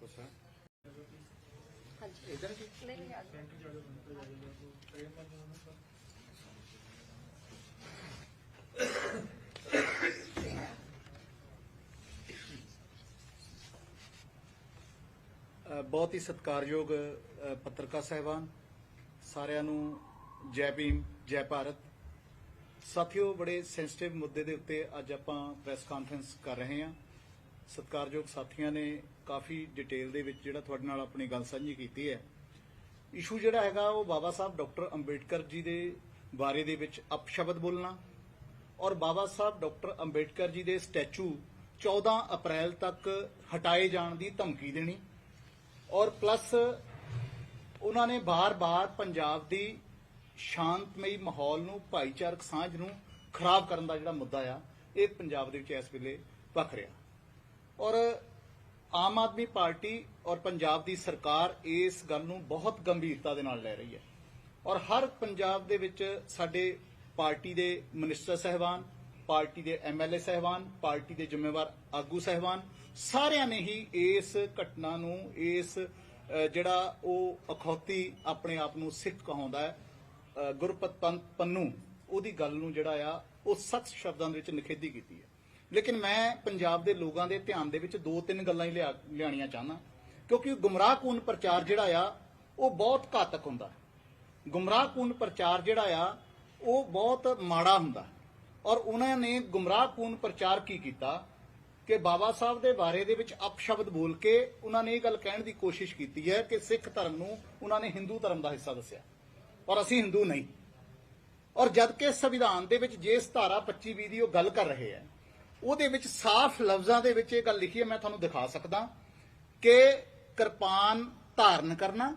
ਕੁਛ ਹੈ
ਬਹੁਤ ਹੀ ਸਤਿਕਾਰਯੋਗ ਪੱਤਰਕਾਰ ਸਹਿਬਾਨ ਸਾਰਿਆਂ ਨੂੰ ਜੈ ਭੀਮ ਜੈ ਭਾਰਤ। ਸਾਥੀਓ ਬੜੇ ਸੈਂਸਿਟਿਵ ਮੁੱਦੇ ਦੇ ਉੱਤੇ ਅੱਜ ਆਪਾਂ ਪ੍ਰੈਸ ਕਾਨਫਰੰਸ ਕਰ ਰਹੇ ਹਾਂ। ਸਤਿਕਾਰਯੋਗ ਸਾਥੀਆਂ ਨੇ ਕਾਫੀ ਡਿਟੇਲ ਦੇ ਵਿੱਚ ਜਿਹੜਾ ਤੁਹਾਡੇ ਨਾਲ ਆਪਣੀ ਗੱਲ ਸਾਂਝੀ ਕੀਤੀ ਹੈ। ਇਸ਼ੂ ਜਿਹੜਾ ਹੈਗਾ, ਉਹ ਬਾਬਾ ਸਾਹਿਬ ਡਾਕਟਰ ਅੰਬੇਡਕਰ ਜੀ ਦੇ ਬਾਰੇ ਦੇ ਵਿੱਚ ਅਪਸ਼ਬਦ ਬੋਲਣਾ ਔਰ ਬਾਬਾ ਸਾਹਿਬ ਡਾਕਟਰ ਅੰਬੇਡਕਰ ਜੀ ਦੇ ਸਟੈਚੂ 14 ਅਪ੍ਰੈਲ ਤੱਕ ਹਟਾਏ ਜਾਣ ਦੀ ਧਮਕੀ ਦੇਣੀ ਔਰ ਪਲੱਸ ਉਹਨਾਂ ਨੇ ਬਾਰ-ਬਾਰ ਪੰਜਾਬ ਦੀ ਸ਼ਾਂਤਮਈ ਮਾਹੌਲ ਨੂੰ, ਭਾਈਚਾਰਕ ਸਾਂਝ ਨੂੰ ਖਰਾਬ ਕਰਨ ਦਾ ਜਿਹੜਾ ਮੁੱਦਾ ਆ, ਇਹ ਪੰਜਾਬ ਦੇ ਵਿੱਚ ਇਸ ਵੇਲੇ ਭਖ ਰਿਹਾ। ਔਰ ਆਮ ਆਦਮੀ ਪਾਰਟੀ ਔਰ ਪੰਜਾਬ ਦੀ ਸਰਕਾਰ ਇਸ ਗੱਲ ਨੂੰ ਬਹੁਤ ਗੰਭੀਰਤਾ ਦੇ ਨਾਲ ਲੈ ਰਹੀ ਹੈ। ਔਰ ਹਰ ਪੰਜਾਬ ਦੇ ਵਿੱਚ ਸਾਡੇ ਪਾਰਟੀ ਦੇ ਮਿਨਿਸਟਰ ਸਹਿਬਾਨ, ਪਾਰਟੀ ਦੇ ਐਮਐਲਏ ਸਹਿਬਾਨ, ਪਾਰਟੀ ਦੇ ਜ਼ਿੰਮੇਵਾਰ ਆਗੂ ਸਹਿਬਾਨ, ਸਾਰਿਆਂ ਨੇ ਹੀ ਇਸ ਘਟਨਾ ਨੂੰ, ਇਸ ਜਿਹੜਾ ਉਹ ਅਖੌਤੀ ਆਪਣੇ ਆਪ ਨੂੰ ਸਿੱਖ ਕਹਾਉਂਦਾ ਹੈ ਗੁਰਪਤ ਪੰਥ ਪੰਨੂ, ਉਹਦੀ ਗੱਲ ਨੂੰ ਜਿਹੜਾ ਆ, ਉਹ ਸਖਤ ਸ਼ਬਦਾਂ ਦੇ ਵਿੱਚ ਨਿਖੇਧੀ ਕੀਤੀ ਹੈ। ਲੇਕਿਨ ਮੈਂ ਪੰਜਾਬ ਦੇ ਲੋਕਾਂ ਦੇ ਧਿਆਨ ਦੇ ਵਿੱਚ ਦੋ ਤਿੰਨ ਗੱਲਾਂ ਹੀ ਲਿਆ- ਲਿਆਉਣੀਆਂ ਚਾਹਨਾ ਕਿਉਂਕਿ ਗੁੰਮਰਾਹਕੂਨ ਪ੍ਰਚਾਰ ਜਿਹੜਾ ਆ, ਉਹ ਬਹੁਤ ਘਾਤਕ ਹੁੰਦਾ। ਹੈ ਗੁੰਮਰਾਹਕੂਨ ਪ੍ਰਚਾਰ ਜਿਹੜਾ ਆ, ਉਹ ਬਹੁਤ ਮਾੜਾ ਹੁੰਦਾ। ਔਰ ਉਹਨਾਂ ਨੇ ਗੁੰਮਰਾਹਕੂਨ ਪ੍ਰਚਾਰ ਕੀ ਕੀਤਾ ਕਿ ਬਾਬਾ ਸਾਹਿਬ ਦੇ ਬਾਰੇ ਦੇ ਵਿੱਚ ਅਪਸ਼ਬਦ ਬੋਲ ਕੇ ਉਹਨਾਂ ਨੇ ਇਹ ਗੱਲ ਕਹਿਣ ਦੀ ਕੋਸ਼ਿਸ਼ ਕੀਤੀ ਹੈ ਕਿ ਸਿੱਖ ਧਰਮ ਨੂੰ ਉਹਨਾਂ ਨੇ ਹਿੰਦੂ ਧਰਮ ਦਾ ਹਿੱਸਾ ਦੱਸਿਆ। ਔਰ ਅਸੀਂ ਹਿੰਦੂ ਨਹੀਂ। ਔਰ ਜਦ ਕਿ ਸੰਵਿਧਾਨ ਦੇ ਵਿੱਚ ਜਿਸ ਧਾਰਾ 25 20 ਦੀ ਉਹ ਗੱਲ ਕਰ ਰਹੇ ਹੈ ਉਹਦੇ ਵਿੱਚ ਸਾਫ਼ ਲਫ਼ਜ਼ਾਂ ਦੇ ਵਿੱਚ ਇਹ ਗੱਲ ਲਿਖੀ ਹੈ, ਮੈਂ ਤੁਹਾਨੂੰ ਦਿਖਾ ਸਕਦਾ ਕਿ ਕਿਰਪਾਨ ਧਾਰਨ ਕਰਨਾ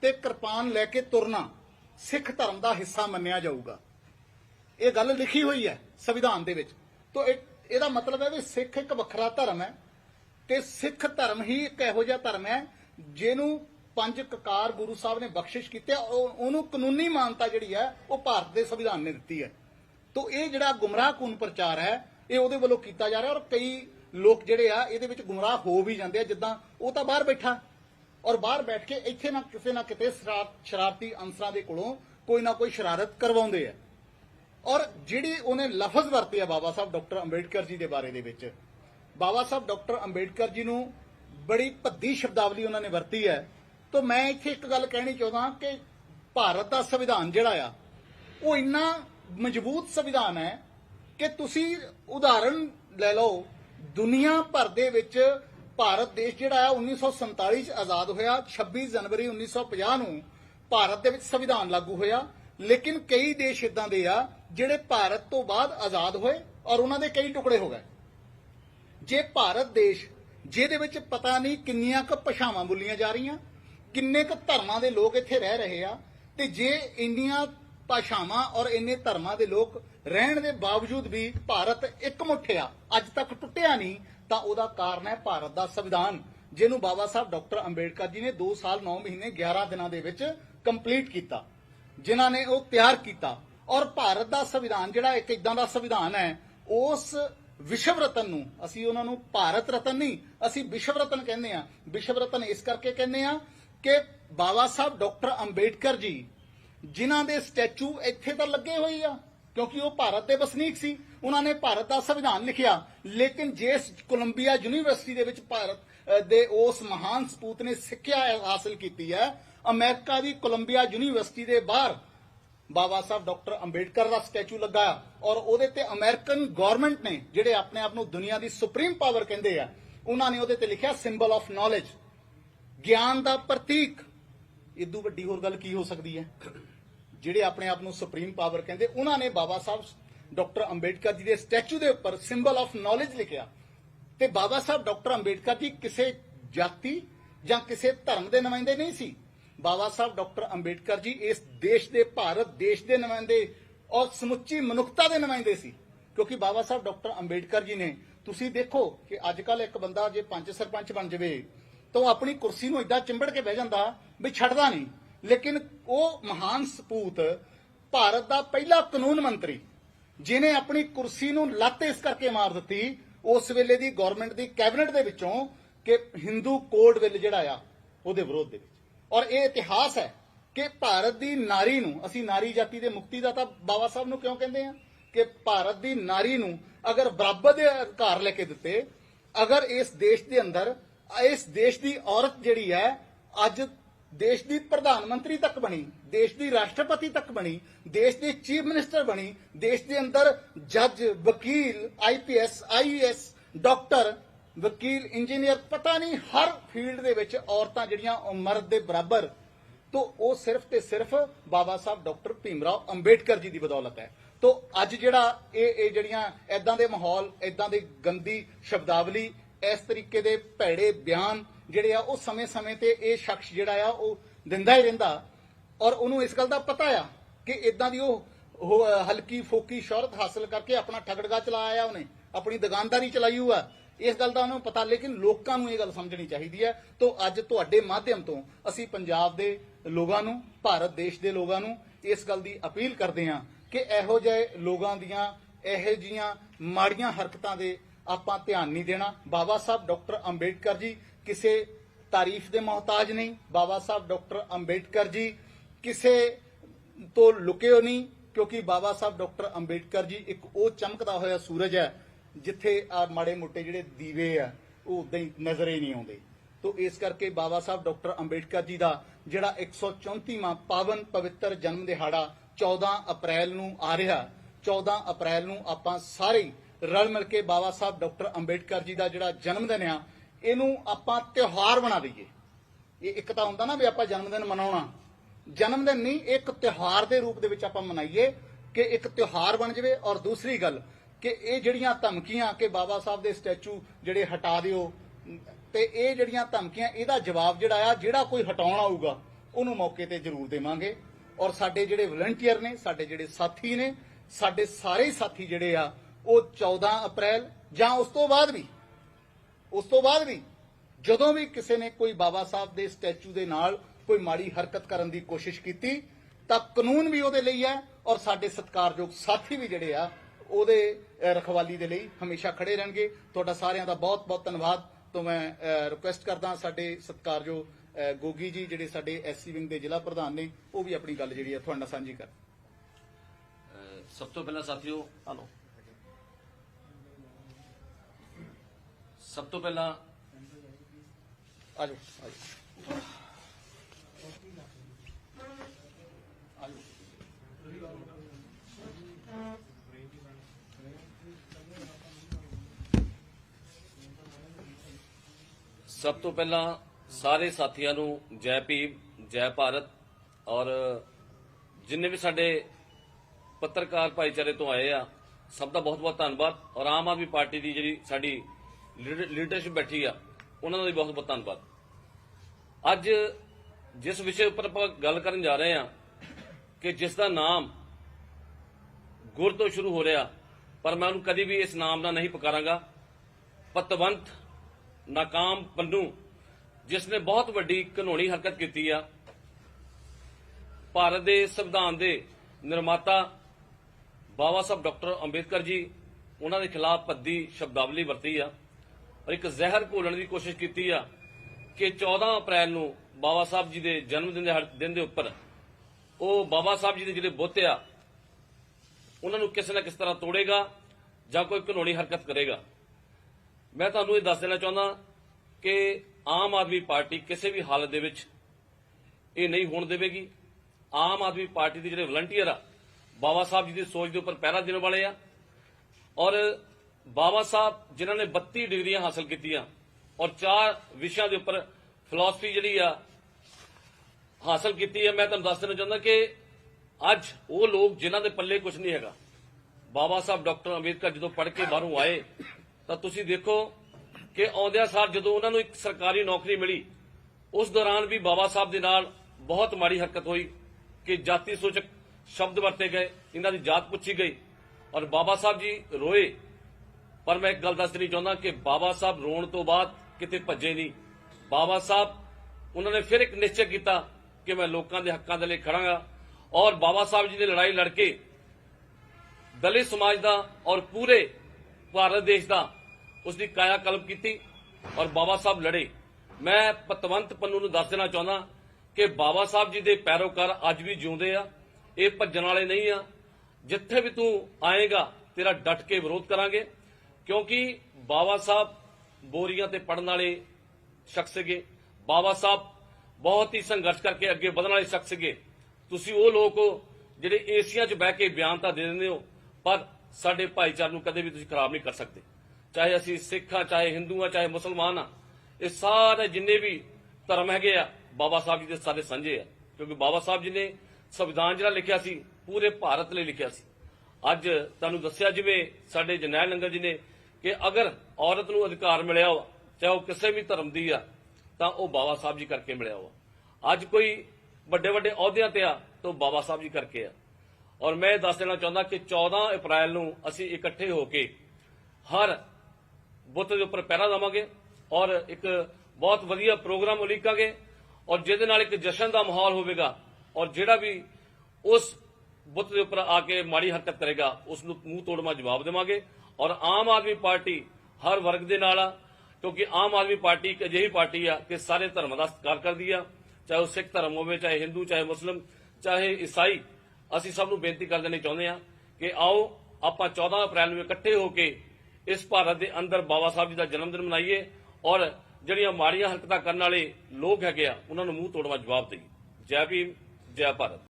ਤੇ ਕਿਰਪਾਨ ਲੈ ਕੇ ਤੁਰਨਾ ਸਿੱਖ ਧਰਮ ਦਾ ਹਿੱਸਾ ਮੰਨਿਆ ਜਾਊਗਾ। ਇਹ ਗੱਲ ਲਿਖੀ ਹੋਈ ਹੈ ਸੰਵਿਧਾਨ ਦੇ ਵਿੱਚ। ਤੋਂ ਇਹ- ਇਹਦਾ ਮਤਲਬ ਹੈ ਵੀ ਸਿੱਖ ਇੱਕ ਵੱਖਰਾ ਧਰਮ ਹੈ ਤੇ ਸਿੱਖ ਧਰਮ ਹੀ ਇੱਕ ਇਹੋ ਜਿਹਾ ਧਰਮ ਹੈ ਜਿਹਨੂੰ ਪੰਜ ਕਕਾਰ ਗੁਰੂ ਸਾਹਿਬ ਨੇ ਬਖਸ਼ਿਸ਼ ਕੀਤੀ ਉਹਨੂੰ ਕਾਨੂੰਨੀ ਮਾਨਤਾ ਜਿਹੜੀ ਹੈ ਉਹ ਭਾਰਤ ਦੇ ਸੰਵਿਧਾਨ ਨੇ ਦਿੱਤੀ ਹੈ। ਤੋਂ ਇਹ ਜਿਹੜਾ ਗੁੰਮਰਾਹਕੂਨ ਪ੍ਰਚਾਰ ਹੈ ਇਹ ਉਹਦੇ ਵੱਲੋਂ ਕੀਤਾ ਜਾ ਰਿਹਾ ਔਰ ਕਈ ਲੋਕ ਜਿਹੜੇ ਆ ਇਹਦੇ ਵਿੱਚ ਗੁੰਮਰਾਹ ਹੋ ਵੀ ਜਾਂਦੇ ਆ, ਜਿੱਦਾਂ ਉਹ ਤਾਂ ਬਾਹਰ ਬੈਠਾ। ਔਰ ਬਾਹਰ ਬੈਠ ਕੇ ਇੱਥੇ ਨਾ ਕਿਸੇ ਨਾ ਕਿਤੇ ਸ਼ਰਾਰ- ਸ਼ਰਾਰਤੀ ਅੰਸਰਾਂ ਦੇ ਕੋਲੋਂ ਕੋਈ ਨਾ ਕੋਈ ਸ਼ਰਾਰਤ ਕਰਵਾਉਂਦੇ ਆ। ਔਰ ਜਿਹੜੀ ਉਹਨੇ ਲਫ਼ਜ਼ ਵਰਤੇ ਆ ਬਾਬਾ ਸਾਹਿਬ ਡਾਕਟਰ ਅੰਬੇਡਕਰ ਜੀ ਦੇ ਬਾਰੇ ਦੇ ਵਿੱਚ, ਬਾਬਾ ਸਾਹਿਬ ਡਾਕਟਰ ਅੰਬੇਡਕਰ ਜੀ ਨੂੰ ਬੜੀ ਭੱਦੀ ਸ਼ਬਦਾਵਲੀ ਉਹਨਾਂ ਨੇ ਵਰਤੀ ਹੈ। ਤਾਂ ਮੈਂ ਇੱਥੇ ਇੱਕ ਗੱਲ ਕਹਿਣੀ ਚਾਹੁੰਦਾ ਕਿ ਭਾਰਤ ਦਾ ਸੰਵਿਧਾਨ ਜਿਹੜਾ ਆ, ਉਹ ਇੰਨਾ ਮਜ਼ਬੂਤ ਸੰਵਿਧਾਨ ਹੈ ਕਿ ਤੁਸੀਂ ਉਦਾਹਰਣ ਲੈ ਲਓ, ਦੁਨੀਆ ਭਰ ਦੇ ਵਿੱਚ ਭਾਰਤ ਦੇਸ਼ ਜਿਹੜਾ ਆ 1947 ਚ ਆਜ਼ਾਦ ਹੋਇਆ 26 ਜਨਵਰੀ 1950 ਨੂੰ ਭਾਰਤ ਦੇ ਵਿੱਚ ਸੰਵਿਧਾਨ ਲਾਗੂ ਹੋਇਆ। ਲੇਕਿਨ ਕਈ ਦੇਸ਼ ਇਦਾਂ ਦੇ ਆ, ਜਿਹੜੇ ਭਾਰਤ ਤੋਂ ਬਾਅਦ ਆਜ਼ਾਦ ਹੋਏ ਔਰ ਉਹਨਾਂ ਦੇ ਕਈ ਟੁਕੜੇ ਹੋ ਗਏ। ਜੇ ਭਾਰਤ ਦੇਸ਼, ਜਿਹਦੇ ਵਿੱਚ ਪਤਾ ਨਹੀਂ ਕਿੰਨੀਆਂ ਕੁ ਭਾਸ਼ਾਵਾਂ ਬੋਲੀਆਂ ਜਾ ਰਹੀਆਂ, ਕਿੰਨੇ ਕੁ ਧਰਮਾਂ ਦੇ ਲੋਕ ਇੱਥੇ ਰਹਿ ਰਹੇ ਆ, ਤੇ ਜੇ ਇੰਨੀਆਂ ਭਾਸ਼ਾਵਾਂ ਔਰ ਇੰਨੇ ਧਰਮਾਂ ਦੇ ਲੋਕ ਰਹਿਣ ਦੇ ਬਾਵਜੂਦ ਵੀ ਭਾਰਤ ਇਕਮੁੱਠ ਆ ਅੱਜ ਤੱਕ ਟੁੱਟਿਆ ਨਹੀਂ, ਤਾਂ ਉਹਦਾ ਕਾਰਨ ਹੈ ਭਾਰਤ ਦਾ ਸੰਵਿਧਾਨ, ਜਿਹਨੂੰ ਬਾਬਾ ਸਾਹਿਬ ਡਾਕਟਰ ਅੰਬੇਡਕਰ ਜੀ ਨੇ 2 ਸਾਲ 9 ਮਹੀਨੇ 11 ਦਿਨਾਂ ਦੇ ਵਿੱਚ ਕੰਪਲੀਟ ਕੀਤਾ, ਜਿਨ੍ਹਾਂ ਨੇ ਉਹ ਤਿਆਰ ਕੀਤਾ। ਔਰ ਭਾਰਤ ਦਾ ਸੰਵਿਧਾਨ, ਜਿਹੜਾ ਇੱਕ ਇਦਾਂ ਦਾ ਸੰਵਿਧਾਨ ਹੈ, ਉਸ ਵਿਸ਼ਵ ਰਤਨ ਨੂੰ, ਅਸੀਂ ਉਹਨਾਂ ਨੂੰ ਭਾਰਤ ਰਤਨ ਨਹੀਂ, ਅਸੀਂ ਵਿਸ਼ਵ ਰਤਨ ਕਹਿੰਦੇ ਆ ਵਿਸ਼ਵ ਰਤਨ ਇਸ ਕਰਕੇ ਕਹਿੰਦੇ ਆ ਕਿ ਬਾਬਾ ਸਾਹਿਬ ਡਾਕਟਰ ਅੰਬੇਡਕਰ ਜੀ ਜਿਨ੍ਹਾਂ ਦੇ ਸਟੈਚੂ ਇੱਥੇ ਤਾਂ ਲੱਗੇ ਹੋਏ ਆ, ਕਿਉਂਕਿ ਉਹ ਭਾਰਤ ਦੇ ਵਸਨੀਕ ਸੀ, ਉਹਨਾਂ ਨੇ ਭਾਰਤ ਦਾ ਸੰਵਿਧਾਨ ਲਿਖਿਆ। ਲੇਕਿਨ ਜਿਸ ਕੋਲੰਬੀਆ ਯੂਨੀਵਰਸਿਟੀ ਦੇ ਵਿੱਚ ਭਾਰਤ ਦੇ ਉਸ ਮਹਾਨ ਸਪੂਤ ਨੇ ਸਿੱਖਿਆ ਹਾਸਲ ਕੀਤੀ ਹੈ, ਅਮਰੀਕਾ ਦੀ ਕੋਲੰਬੀਆ ਯੂਨੀਵਰਸਿਟੀ ਦੇ ਬਾਹਰ ਬਾਬਾ ਸਾਹਿਬ ਡਾਕਟਰ ਅੰਬੇਡਕਰ ਦਾ ਸਟੈਚੂ ਲੱਗਾ ਔਰ ਉਹਦੇ ਤੇ ਅਮਰੀਕਨ ਗਵਰਨਮੈਂਟ ਨੇ, ਜਿਹੜੇ ਆਪਣੇ ਆਪ ਨੂੰ ਦੁਨੀਆ ਦੀ ਸੁਪਰੀਮ ਪਾਵਰ ਕਹਿੰਦੇ ਆ, ਉਹਨਾਂ ਨੇ ਉਹਦੇ ਤੇ ਲਿਖਿਆ ਸਿੰਬਲ ਆਫ ਨੌਲੇਜ ਗਿਆਨ ਦਾ ਪ੍ਰਤੀਕ। ਇਦੋਂ ਵੱਡੀ ਹੋਰ ਗੱਲ ਕੀ ਹੋ ਸਕਦੀ ਹੈ? ਜਿਹੜੇ ਆਪਣੇ ਆਪ ਨੂੰ ਸੁਪਰੀਮ ਪਾਵਰ ਕਹਿੰਦੇ, ਉਹਨਾਂ ਨੇ ਬਾਬਾ ਸਾਹਿਬ, ਡਾਕਟਰ ਅੰਬੇਡਕਰ ਜੀ ਦੇ ਸਟੈਚੂ ਦੇ ਉੱਪਰ ਸਿੰਬਲ ਆਫ ਨੌਲੇਜ ਲਿਖਿਆ। ਤੇ ਬਾਬਾ ਸਾਹਿਬ, ਡਾਕਟਰ ਅੰਬੇਡਕਰ ਜੀ ਕਿਸੇ ਜਾਤੀ ਜਾਂ ਕਿਸੇ ਧਰਮ ਦੇ ਨੁਮਾਇੰਦੇ ਨਹੀਂ ਸੀ। ਬਾਬਾ ਸਾਹਿਬ, ਡਾਕਟਰ ਅੰਬੇਡਕਰ ਜੀ ਇਸ ਦੇਸ਼ ਦੇ ਭਾਰਤ, ਦੇਸ਼ ਦੇ ਨੁਮਾਇੰਦੇ ਔਰ ਸਮੁੱਚੀ ਮਨੁੱਖਤਾ ਦੇ ਨੁਮਾਇੰਦੇ ਸੀ। ਕਿਉਂਕਿ ਬਾਬਾ ਸਾਹਿਬ, ਡਾਕਟਰ ਅੰਬੇਡਕਰ ਜੀ ਨੇ, ਤੁਸੀਂ ਦੇਖੋ ਕਿ ਅੱਜ ਕੱਲ ਇੱਕ ਬੰਦਾ ਜੇ ਪੰਜ ਸਰਪੰਚ ਬਣ ਜਾਵੇ, ਤਾਂ ਉਹ ਆਪਣੀ ਕੁਰਸੀ ਨੂੰ ਏਦਾਂ ਚਿੰਬੜ ਕੇ ਬਹਿ ਜਾਂਦਾ ਵੀ ਛੱਡਦਾ ਨਹੀਂ। ਲੇਕਿਨ ਉਹ ਮਹਾਨ ਸਪੂਤ ਭਾਰਤ ਦਾ ਪਹਿਲਾ ਕਾਨੂੰਨ ਮੰਤਰੀ ਜਿਨੇ ਆਪਣੀ ਕੁਰਸੀ ਨੂੰ ਲੱਤ ਇਸ ਕਰਕੇ ਮਾਰ ਦਿੱਤੀ ਉਸ ਵੇਲੇ ਦੀ ਗਵਰਨਮੈਂਟ ਦੀ ਕੈਬਨਿਟ ਦੇ ਵਿੱਚੋਂ ਕਿ ਹਿੰਦੂ ਕੋਡ ਬਿੱਲ ਜਿਹੜਾ ਆ, ਉਹਦੇ ਵਿਰੋਧ ਦੇ ਵਿੱਚ। ਔਰ ਇਹ ਇਤਿਹਾਸ ਹੈ ਕਿ ਭਾਰਤ ਦੀ ਨਾਰੀ ਨੂੰ, ਅਸੀਂ ਨਾਰੀ ਜਾਤੀ ਦੇ ਮੁਕਤੀ ਦਾ ਤਾਂ ਬਾਬਾ ਸਾਹਿਬ ਨੂੰ ਕਿਉਂ ਕਹਿੰਦੇ ਆ? ਕਿ ਭਾਰਤ ਦੀ ਨਾਰੀ ਨੂੰ ਅਗਰ ਬਰਾਬਰ ਦੇ ਅਧਿਕਾਰ ਲੈ ਕੇ ਦਿੱਤੇ, ਅਗਰ ਇਸ ਦੇਸ਼ ਦੇ ਅੰਦਰ, ਇਸ ਦੇਸ਼ ਦੀ ਔਰਤ ਜਿਹੜੀ ਹੈ, ਅੱਜ ਦੇਸ਼ ਦੀ ਪ੍ਰਧਾਨ ਮੰਤਰੀ ਤੱਕ ਬਣੀ, ਦੇਸ਼ ਦੀ ਰਾਸ਼ਟਰਪਤੀ ਤੱਕ ਬਣੀ, ਦੇਸ਼ ਦੀ ਚੀਫ ਮਿਨਿਸਟਰ ਬਣੀ, ਦੇਸ਼ ਦੇ ਅੰਦਰ ਜੱਜ, ਵਕੀਲ ਆਈਪੀਐਸ ਆਈਏਐਸ ਡਾਕਟਰ, ਵਕੀਲ, ਇੰਜੀਨੀਅਰ, ਪਤਾ ਨਹੀਂ ਹਰ ਫੀਲਡ ਦੇ ਵਿੱਚ ਔਰਤਾਂ ਜਿਹੜੀਆਂ ਉਹ ਮਰਦ ਦੇ ਬਰਾਬਰ। ਤੋਂ ਉਹ ਸਿਰਫ ਤੇ ਸਿਰਫ ਬਾਬਾ ਸਾਹਿਬ ਡਾਕਟਰ ਭੀਮਰਾਓ ਅੰਬੇਡਕਰ ਜੀ ਦੀ ਬਦੌਲਤ ਹੈ। ਤੋਂ ਅੱਜ ਜਿਹੜਾ ਇਹ ਇਹ ਜਿਹੜੀਆਂ ਐਦਾਂ ਦੇ ਮਾਹੌਲ ਐਦਾਂ ਦੀ ਗੰਦੀ ਸ਼ਬਦਾਵਲੀ, ਇਸ ਤਰੀਕੇ ਦੇ ਭੈੜੇ ਬਿਆਨ ਜਿਹੜੇ ਆ, ਉਹ ਸਮੇਂ-ਸਮੇਂ ਤੇ ਇਹ ਸ਼ਖਸ ਜਿਹੜਾ ਆ, ਉਹ ਦਿੰਦਾ ਹੀ ਰਹਿੰਦਾ। ਔਰ ਉਹਨੂੰ ਇਸ ਗੱਲ ਦਾ ਪਤਾ ਆ ਕਿ ਇਦਾਂ ਦੀ ਉਹ ਹਲਕੀ ਫੋਕੀ ਸ਼ੋਹਰਤ ਹਾਸਲ ਕਰਕੇ ਆਪਣਾ ਠਗੜਗਾ ਚਲਾਇਆ ਆ ਉਹਨੇ, ਆਪਣੀ ਦੁਕਾਨਦਾਰੀ ਚਲਾਈ ਹੋਆ। ਇਸ ਗੱਲ ਦਾ ਉਹਨੂੰ ਪਤਾ, ਲੇਕਿਨ ਲੋਕਾਂ ਨੂੰ ਇਹ ਗੱਲ ਸਮਝਣੀ ਚਾਹੀਦੀ ਹੈ ਤੋਂ ਅੱਜ ਤੁਹਾਡੇ ਮਾਧਿਅਮ ਤੋਂ ਅਸੀਂ ਪੰਜਾਬ ਦੇ ਲੋਕਾਂ ਨੂੰ, ਭਾਰਤ ਦੇਸ਼ ਦੇ ਲੋਕਾਂ ਨੂੰ ਇਸ ਗੱਲ ਦੀ ਅਪੀਲ ਕਰਦੇ ਹਾਂ ਕਿ ਇਹੋ ਜਿਹੇ ਲੋਕਾਂ ਦੀਆਂ, ਇਹੋ ਜੀਆਂ ਮਾੜੀਆਂ ਹਰਕਤਾਂ ਦੇ ਆਪਾਂ ਧਿਆਨ ਨਹੀਂ ਦੇਣਾ। ਬਾਬਾ ਸਾਹਿਬ, ਡਾਕਟਰ ਅੰਬੇਡਕਰ ਜੀ ਕਿਸੇ ਤਾਰੀਫ ਦੇ ਮੁਹਤਾਜ ਨਹੀਂ। ਬਾਬਾ ਸਾਹਿਬ ਡਾਕਟਰ ਅੰਬੇਡਕਰ ਜੀ ਕਿਸੇ ਤੋਂ ਲੁਕਿਓ ਨਹੀਂ, ਕਿਉਂਕਿ ਬਾਬਾ ਸਾਹਿਬ ਡਾਕਟਰ ਅੰਬੇਡਕਰ ਜੀ ਇੱਕ ਉਹ ਚਮਕਦਾ ਹੋਇਆ ਸੂਰਜ ਹੈ, ਜਿੱਥੇ ਆ ਮਾੜੇ ਮੋਟੇ ਜਿਹੜੇ ਦੀਵੇ ਆ, ਉਹ ਉਦਾਂ ਹੀ ਨਜ਼ਰੇ ਨਹੀਂ ਆਉਂਦੇ। ਤੋ ਇਸ ਕਰਕੇ ਬਾਬਾ ਸਾਹਿਬ ਡਾਕਟਰ ਅੰਬੇਡਕਰ ਜੀ ਦਾ ਜਿਹੜਾ 134ਵਾਂ ਪਾਵਨ ਪਵਿੱਤਰ ਜਨਮ ਦਿਹਾੜਾ 14 ਅਪ੍ਰੈਲ ਨੂੰ ਆ ਰਿਹਾ 14 ਅਪ੍ਰੈਲ ਨੂੰ ਆਪਾਂ ਸਾਰੇ ਰਲ ਮਿਲ ਕੇ ਬਾਬਾ ਸਾਹਿਬ ਡਾਕਟਰ ਅੰਬੇਡਕਰ ਜੀ ਦਾ ਜਿਹੜਾ ਜਨਮ ਦਿਨ ਆ ਇਹਨੂੰ ਆਪਾਂ ਤਿਉਹਾਰ ਬਣਾ ਦਈਏ। ਇਹ ਇੱਕ ਤਾਂ ਹੁੰਦਾ ਨਾ ਵੀ ਆਪਾਂ ਜਨਮ ਦਿਨ ਮਨਾਉਣਾ। ਜਨਮ ਦਿਨ ਨਹੀਂ ਇੱਕ ਤਿਉਹਾਰ ਦੇ ਰੂਪ ਦੇ ਵਿੱਚ ਆਪਾਂ ਮਨਾਈਏ ਕਿ ਇੱਕ ਤਿਉਹਾਰ ਬਣ ਜਾਵੇ ਔਰ ਦੂਸਰੀ ਗੱਲ ਕਿ ਇਹ ਜਿਹੜੀਆਂ ਧਮਕੀਆਂ ਕਿ ਬਾਬਾ ਸਾਹਿਬ ਦੇ ਸਟੈਚੂ ਜਿਹੜੇ ਹਟਾ ਦਿਓ, ਤੇ ਇਹ ਜਿਹੜੀਆਂ ਧਮਕੀਆਂ, ਇਹਦਾ ਜਵਾਬ ਜਿਹੜਾ ਆ, ਜਿਹੜਾ ਕੋਈ ਹਟਾਉਣ ਆਊਗਾ, ਉਹਨੂੰ ਮੌਕੇ ਤੇ ਜ਼ਰੂਰ ਦੇਵਾਂਗੇ। ਔਰ ਸਾਡੇ ਜਿਹੜੇ ਵਲੰਟੀਅਰ ਨੇ, ਸਾਡੇ ਜਿਹੜੇ ਸਾਥੀ ਨੇ, ਸਾਡੇ ਸਾਰੇ ਸਾਥੀ ਜਿਹੜੇ ਆ, ਉਹ 14 ਅਪ੍ਰੈਲ ਜਾਂ ਉਸ ਤੋਂ ਬਾਅਦ ਵੀ ਉਸ ਤੋਂ ਬਾਅਦ ਵੀ ਜਦੋਂ ਵੀ ਕਿਸੇ ਨੇ ਕੋਈ ਬਾਬਾ ਸਾਹਿਬ ਦੇ ਸਟੈਚੂ ਦੇ ਨਾਲ ਕੋਈ ਮਾੜੀ ਹਰਕਤ ਕਰਨ ਦੀ ਕੋਸ਼ਿਸ਼ ਕੀਤੀ ਤਾਂ ਕਾਨੂੰਨ ਵੀ ਉਹਦੇ ਲਈ ਹੈ ਔਰ ਸਾਡੇ ਸਤਿਕਾਰਯੋਗ ਸਾਥੀ ਵੀ ਜਿਹੜੇ ਆ ਉਹਦੇ ਰਖਵਾਲੀ ਦੇ ਲਈ ਹਮੇਸ਼ਾ ਖੜੇ ਰਹਿਣਗੇ। ਤੁਹਾਡਾ ਸਾਰਿਆਂ ਦਾ ਬਹੁਤ ਬਹੁਤ ਧੰਨਵਾਦ। ਤੋਂ ਮੈਂ ਰਿਕੁਐਸਟ ਕਰਦਾ ਸਾਡੇ ਸਤਿਕਾਰਯੋਗ ਗੋਗੀ ਜੀ ਜਿਹੜੇ ਸਾਡੇ ਐਸਸੀ ਵਿੰਗ ਦੇ ਜ਼ਿਲ੍ਹਾ ਪ੍ਰਧਾਨ ਨੇ ਉਹ ਵੀ ਆਪਣੀ ਗੱਲ ਜਿਹੜੀ ਹੈ ਤੁਹਾਡੇ ਨਾਲ ਸਾਂਝੀ ਕਰ
ਸਭ ਤੋਂ ਪਹਿਲਾਂ ਸਾਥੀਓ
ਹਲੋ
ਸਭ ਤੋਂ ਪਹਿਲਾਂ
ਆਜੋ ਆਜੋ। ਆਜੋ।
ਸਭ ਤੋਂ ਪਹਿਲਾਂ ਸਾਰੇ ਸਾਥੀਆਂ ਨੂੰ ਜੈ ਭੀਮ, ਜੈ ਭਾਰਤ ਔਰ ਜਿੰਨੇ ਵੀ ਸਾਡੇ ਪੱਤਰਕਾਰ ਭਾਈਚਾਰੇ ਤੋਂ ਆਏ ਆ, ਸਭ ਦਾ ਬਹੁਤ ਬਹੁਤ ਧੰਨਵਾਦ ਔਰ ਆਮ ਆਦਮੀ ਪਾਰਟੀ ਦੀ ਜਿਹੜੀ ਸਾਡੀ ਲੀਡਰਸ਼ਿਪ ਬੈਠੀ ਆ, ਉਹਨਾਂ ਦਾ ਵੀ ਬਹੁਤ ਬਹੁਤ ਧੰਨਵਾਦ। ਅੱਜ ਜਿਸ ਵਿਸ਼ੇ ਉੱਪਰ ਆਪਾਂ ਗੱਲ ਕਰਨ ਜਾ ਰਹੇ ਆ ਕਿ ਜਿਸ ਦਾ ਨਾਮ ਗੁਰ ਤੋਂ ਸ਼ੁਰੂ ਹੋ ਰਿਹਾ, ਪਰ ਮੈਂ ਉਹਨੂੰ ਕਦੀ ਵੀ ਇਸ ਨਾਮ ਨਾਲ ਨਹੀਂ ਪੁਕਾਰਾਂਗਾ। ਪਤਵੰਤ ਨਾਕਾਮ ਪੰਨੂ, ਜਿਸ ਨੇ ਬਹੁਤ ਵੱਡੀ ਕਾਨੂੰਨੀ ਹਰਕਤ ਕੀਤੀ ਆ। ਭਾਰਤ ਦੇ ਸੰਵਿਧਾਨ ਦੇ ਨਿਰਮਾਤਾ ਬਾਬਾ ਸਾਹਿਬ ਡਾਕਟਰ ਅੰਬੇਦਕਰ ਜੀ, ਉਹਨਾਂ ਦੇ ਖਿਲਾਫ ਭੱਦੀ ਸ਼ਬਦਾਵਲੀ ਵਰਤੀ ਆ। ਔਰ ਇੱਕ ਜ਼ਹਿਰ ਘੋਲਣ ਦੀ ਕੋਸ਼ਿਸ਼ ਕੀਤੀ ਆ ਕਿ 14 ਅਪ੍ਰੈਲ ਨੂੰ ਬਾਬਾ ਸਾਹਿਬ ਜੀ ਦੇ ਜਨਮ ਦਿਨ ਦੇ ਹਰ- ਦਿਨ ਦੇ ਉੱਪਰ ਉਹ ਬਾਬਾ ਸਾਹਿਬ ਜੀ ਦੇ ਜਿਹੜੇ ਬੁੱਤ ਆ, ਉਹਨਾਂ ਨੂੰ ਕਿਸੇ ਨਾ ਕਿਸ ਤਰ੍ਹਾਂ ਤੋੜੇਗਾ ਜਾਂ ਕੋਈ ਕਾਨੂੰਨੀ ਹਰਕਤ ਕਰੇਗਾ। ਮੈਂ ਤੁਹਾਨੂੰ ਇਹ ਦੱਸ ਦੇਣਾ ਚਾਹੁੰਦਾ ਕਿ ਆਮ ਆਦਮੀ ਪਾਰਟੀ ਕਿਸੇ ਵੀ ਹਾਲਤ ਦੇ ਵਿੱਚ ਇਹ ਨਹੀਂ ਹੋਣ ਦੇਵੇਗੀ। ਆਮ ਆਦਮੀ ਪਾਰਟੀ ਦੇ ਜਿਹੜੇ ਵਲੰਟੀਅਰ ਆ, ਬਾਬਾ ਸਾਹਿਬ ਜੀ ਦੀ ਸੋਚ ਦੇ ਉੱਪਰ ਪਹਿਰਾ ਦੇਣ ਵਾਲੇ ਆ। ਔਰ ਬਾਬਾ ਸਾਹਿਬ, ਜਿਨ੍ਹਾਂ ਨੇ 32 ਡਿਗਰੀਆਂ ਹਾਸਲ ਕੀਤੀਆਂ ਔਰ ਚਾਰ ਵਿਸ਼ਿਆਂ ਦੇ ਉੱਪਰ ਫਿਲਾਸਫੀ ਜਿਹੜੀ ਆ ਹਾਸਲ ਕੀਤੀ ਹੈ, ਮੈਂ ਤੁਹਾਨੂੰ ਦੱਸ ਦੇਣਾ ਚਾਹੁੰਦਾ ਕਿ ਅੱਜ ਉਹ ਲੋਕ ਜਿਨ੍ਹਾਂ ਦੇ ਪੱਲੇ ਕੁਝ ਨਹੀਂ ਹੈਗਾ। ਬਾਬਾ ਸਾਹਿਬ, ਡਾਕਟਰ ਅੰਬੇਦਕਰ ਜਦੋਂ ਪੜ੍ਹ ਕੇ ਬਾਹਰੋਂ ਆਏ, ਤਾਂ ਤੁਸੀਂ ਦੇਖੋ ਕਿ ਆਉਂਦਿਆਂ ਸਾਰ ਜਦੋਂ ਉਹਨਾਂ ਨੂੰ ਇੱਕ ਸਰਕਾਰੀ ਨੌਕਰੀ ਮਿਲੀ, ਉਸ ਦੌਰਾਨ ਵੀ ਬਾਬਾ ਸਾਹਿਬ ਦੇ ਨਾਲ ਬਹੁਤ ਮਾੜੀ ਹਰਕਤ ਹੋਈ ਕਿ ਜਾਤੀ ਸੂਚਕ ਸ਼ਬਦ ਵਰਤੇ ਗਏ, ਇਹਨਾਂ ਦੀ ਜਾਤ ਪੁੱਛੀ ਗਈ ਔਰ ਬਾਬਾ ਸਾਹਿਬ ਜੀ ਰੋਏ ਪਰ ਮੈਂ ਇੱਕ ਗੱਲ ਦੱਸਣੀ ਚਾਹੁੰਦਾ ਕਿ ਬਾਬਾ ਸਾਹਿਬ ਰੋਣ ਤੋਂ ਬਾਅਦ ਕਿਤੇ ਭੱਜੇ ਨਹੀਂ। ਬਾਬਾ ਸਾਹਿਬ, ਉਹਨਾਂ ਨੇ ਫਿਰ ਇੱਕ ਨਿਸ਼ਚੈ ਕੀਤਾ ਕਿ ਮੈਂ ਲੋਕਾਂ ਦੇ ਹੱਕਾਂ ਦੇ ਲਈ ਖੜਾਂਗਾ ਔਰ ਬਾਬਾ ਸਾਹਿਬ ਜੀ ਦੀ ਲੜਾਈ ਲੜ ਕੇ ਦਲਿਤ ਸਮਾਜ ਦਾ ਔਰ ਪੂਰੇ ਭਾਰਤ ਦੇਸ਼ ਦਾ ਉਸ ਦੀ ਕਾਇਆ ਕਲਪ ਕੀਤੀ ਔਰ ਬਾਬਾ ਸਾਹਿਬ ਲੜੇ। ਮੈਂ ਪਤਵੰਤ ਪੰਨੂ ਨੂੰ ਦੱਸ ਦੇਣਾ ਚਾਹੁੰਦਾ ਕਿ ਬਾਬਾ ਸਾਹਿਬ ਜੀ ਦੇ ਪੈਰੋਕਾਰ ਅੱਜ ਵੀ ਜਿਉਂਦੇ ਆ, ਇਹ ਭੱਜਣ ਵਾਲੇ ਨਹੀਂ ਆ। ਜਿੱਥੇ ਵੀ ਤੂੰ ਆਏਗਾ, ਤੇਰਾ ਡਟ ਕੇ ਵਿਰੋਧ ਕਰਾਂਗੇ। ਕਿਉਂਕਿ ਬਾਬਾ ਸਾਹਿਬ ਬੋਰੀਆਂ ਤੇ ਪੜਨ ਵਾਲੇ ਸ਼ਖਸ ਸੀਗੇ। ਬਾਬਾ ਸਾਹਿਬ ਬਹੁਤ ਹੀ ਸੰਘਰਸ਼ ਕਰਕੇ ਅੱਗੇ ਵਧਣ ਵਾਲੇ ਸ਼ਖਸ ਸੀਗੇ। ਤੁਸੀਂ ਉਹ ਲੋਕ ਹੋ ਜਿਹੜੇ ਏਸੀਆ 'ਚ ਬਹਿ ਕੇ ਬਿਆਨ ਤਾਂ ਦੇ ਦਿੰਦੇ ਹੋ, ਪਰ ਸਾਡੇ ਭਾਈਚਾਰੇ ਨੂੰ ਕਦੇ ਵੀ ਤੁਸੀਂ ਖਰਾਬ ਨਹੀਂ ਕਰ ਸਕਦੇ। ਚਾਹੇ ਅਸੀਂ ਸਿੱਖ ਆ ਚਾਹੇ ਹਿੰਦੂ ਆ ਚਾਹੇ ਮੁਸਲਮਾਨ ਆ ਇਹ ਸਾਰੇ ਜਿੰਨੇ ਵੀ ਧਰਮ ਹੈਗੇ ਆ ਬਾਬਾ ਸਾਹਿਬ ਜੀ ਦੇ ਸਾਰੇ ਸਾਂਝੇ ਆ। ਕਿਉਂਕਿ ਬਾਬਾ ਸਾਹਿਬ ਜੀ ਨੇ ਸੰਵਿਧਾਨ ਜਿਹੜਾ ਲਿਖਿਆ ਸੀ, ਪੂਰੇ ਭਾਰਤ ਲਈ ਲਿਖਿਆ ਸੀ। ਅੱਜ ਤੁਹਾਨੂੰ ਦੱਸਿਆ ਜਿਵੇਂ ਸਾਡੇ ਜਰਨੈਲ ਨੰਗਲ ਜੀ ਨੇ ਕਿ ਅਗਰ ਔਰਤ ਨੂੰ ਅਧਿਕਾਰ ਮਿਲਿਆ ਹੋ ਚਾਹੇ ਉਹ ਕਿਸੇ ਵੀ ਧਰਮ ਦੀ ਆ, ਤਾਂ ਉਹ ਬਾਬਾ ਸਾਹਿਬ ਜੀ ਕਰਕੇ ਮਿਲਿਆ ਹੋ ਅੱਜ ਕੋਈ ਵੱਡੇ ਵੱਡੇ ਅਹੁਦਿਆਂ ਤੇ ਆ, ਤਾਂ ਉਹ ਬਾਬਾ ਸਾਹਿਬ ਜੀ ਕਰਕੇ ਆ। ਔਰ ਮੈਂ ਇਹ ਦੱਸ ਦੇਣਾ ਚਾਹੁੰਦਾ ਕਿ 14 ਅਪ੍ਰੈਲ ਨੂੰ ਅਸੀਂ ਇਕੱਠੇ ਹੋ ਕੇ ਹਰ ਬੁੱਤ ਦੇ ਉੱਪਰ ਪਹਿਰਾ ਦੇਵਾਂਗੇ ਔਰ ਇੱਕ ਬਹੁਤ ਵਧੀਆ ਪ੍ਰੋਗਰਾਮ ਉਲੀਕਾਂਗੇ ਔਰ ਜਿਹਦੇ ਨਾਲ ਇੱਕ ਜਸ਼ਨ ਦਾ ਮਾਹੌਲ ਹੋਵੇਗਾ ਔਰ ਜਿਹੜਾ ਵੀ ਉਸ ਬੁੱਤ ਦੇ ਉੱਪਰ ਆ ਕੇ ਮਾੜੀ ਹਰਕਤ ਕਰੇਗਾ, ਉਸ ਨੂੰ ਮੂੰਹ ਤੋੜਮਾ ਜਵਾਬ ਦੇਵਾਂਗੇ ਔਰ ਆਮ ਆਦਮੀ ਪਾਰਟੀ ਹਰ ਵਰਗ ਦੇ ਨਾਲ ਆ, ਕਿਉਂਕਿ ਆਮ ਆਦਮੀ ਪਾਰਟੀ ਇੱਕ ਅਜਿਹੀ ਪਾਰਟੀ ਆ ਕਿ ਸਾਰੇ ਧਰਮਾਂ ਦਾ ਸਤਿਕਾਰ ਕਰਦੀ ਆ, ਚਾਹੇ ਉਹ ਸਿੱਖ ਧਰਮ ਹੋਵੇ, ਚਾਹੇ ਹਿੰਦੂ, ਚਾਹੇ ਮੁਸਲਮ, ਚਾਹੇ ਈਸਾਈ, ਅਸੀਂ ਸਭ ਨੂੰ ਬੇਨਤੀ ਕਰ ਦੇਣੀ ਚਾਹੁੰਦੇ ਆ ਕਿ ਆਓ, ਆਪਾਂ 14 ਅਪ੍ਰੈਲ ਨੂੰ ਇਕੱਠੇ ਹੋ ਕੇ ਇਸ ਭਾਰਤ ਦੇ ਅੰਦਰ ਬਾਬਾ ਸਾਹਿਬ ਜੀ ਦਾ ਜਨਮ ਦਿਨ ਮਨਾਈਏ ਔਰ ਜਿਹੜੀਆਂ ਮਾੜੀਆਂ ਹਰਕਤਾਂ ਕਰਨ ਵਾਲੇ ਲੋਕ ਹੈਗੇ ਆ, ਉਹਨਾਂ ਨੂੰ ਮੂੰਹ ਤੋੜਵਾ ਜਵਾਬ ਦੇਈਏ। ਜੈ ਭੀਮ, ਜੈ ਭਾਰਤ।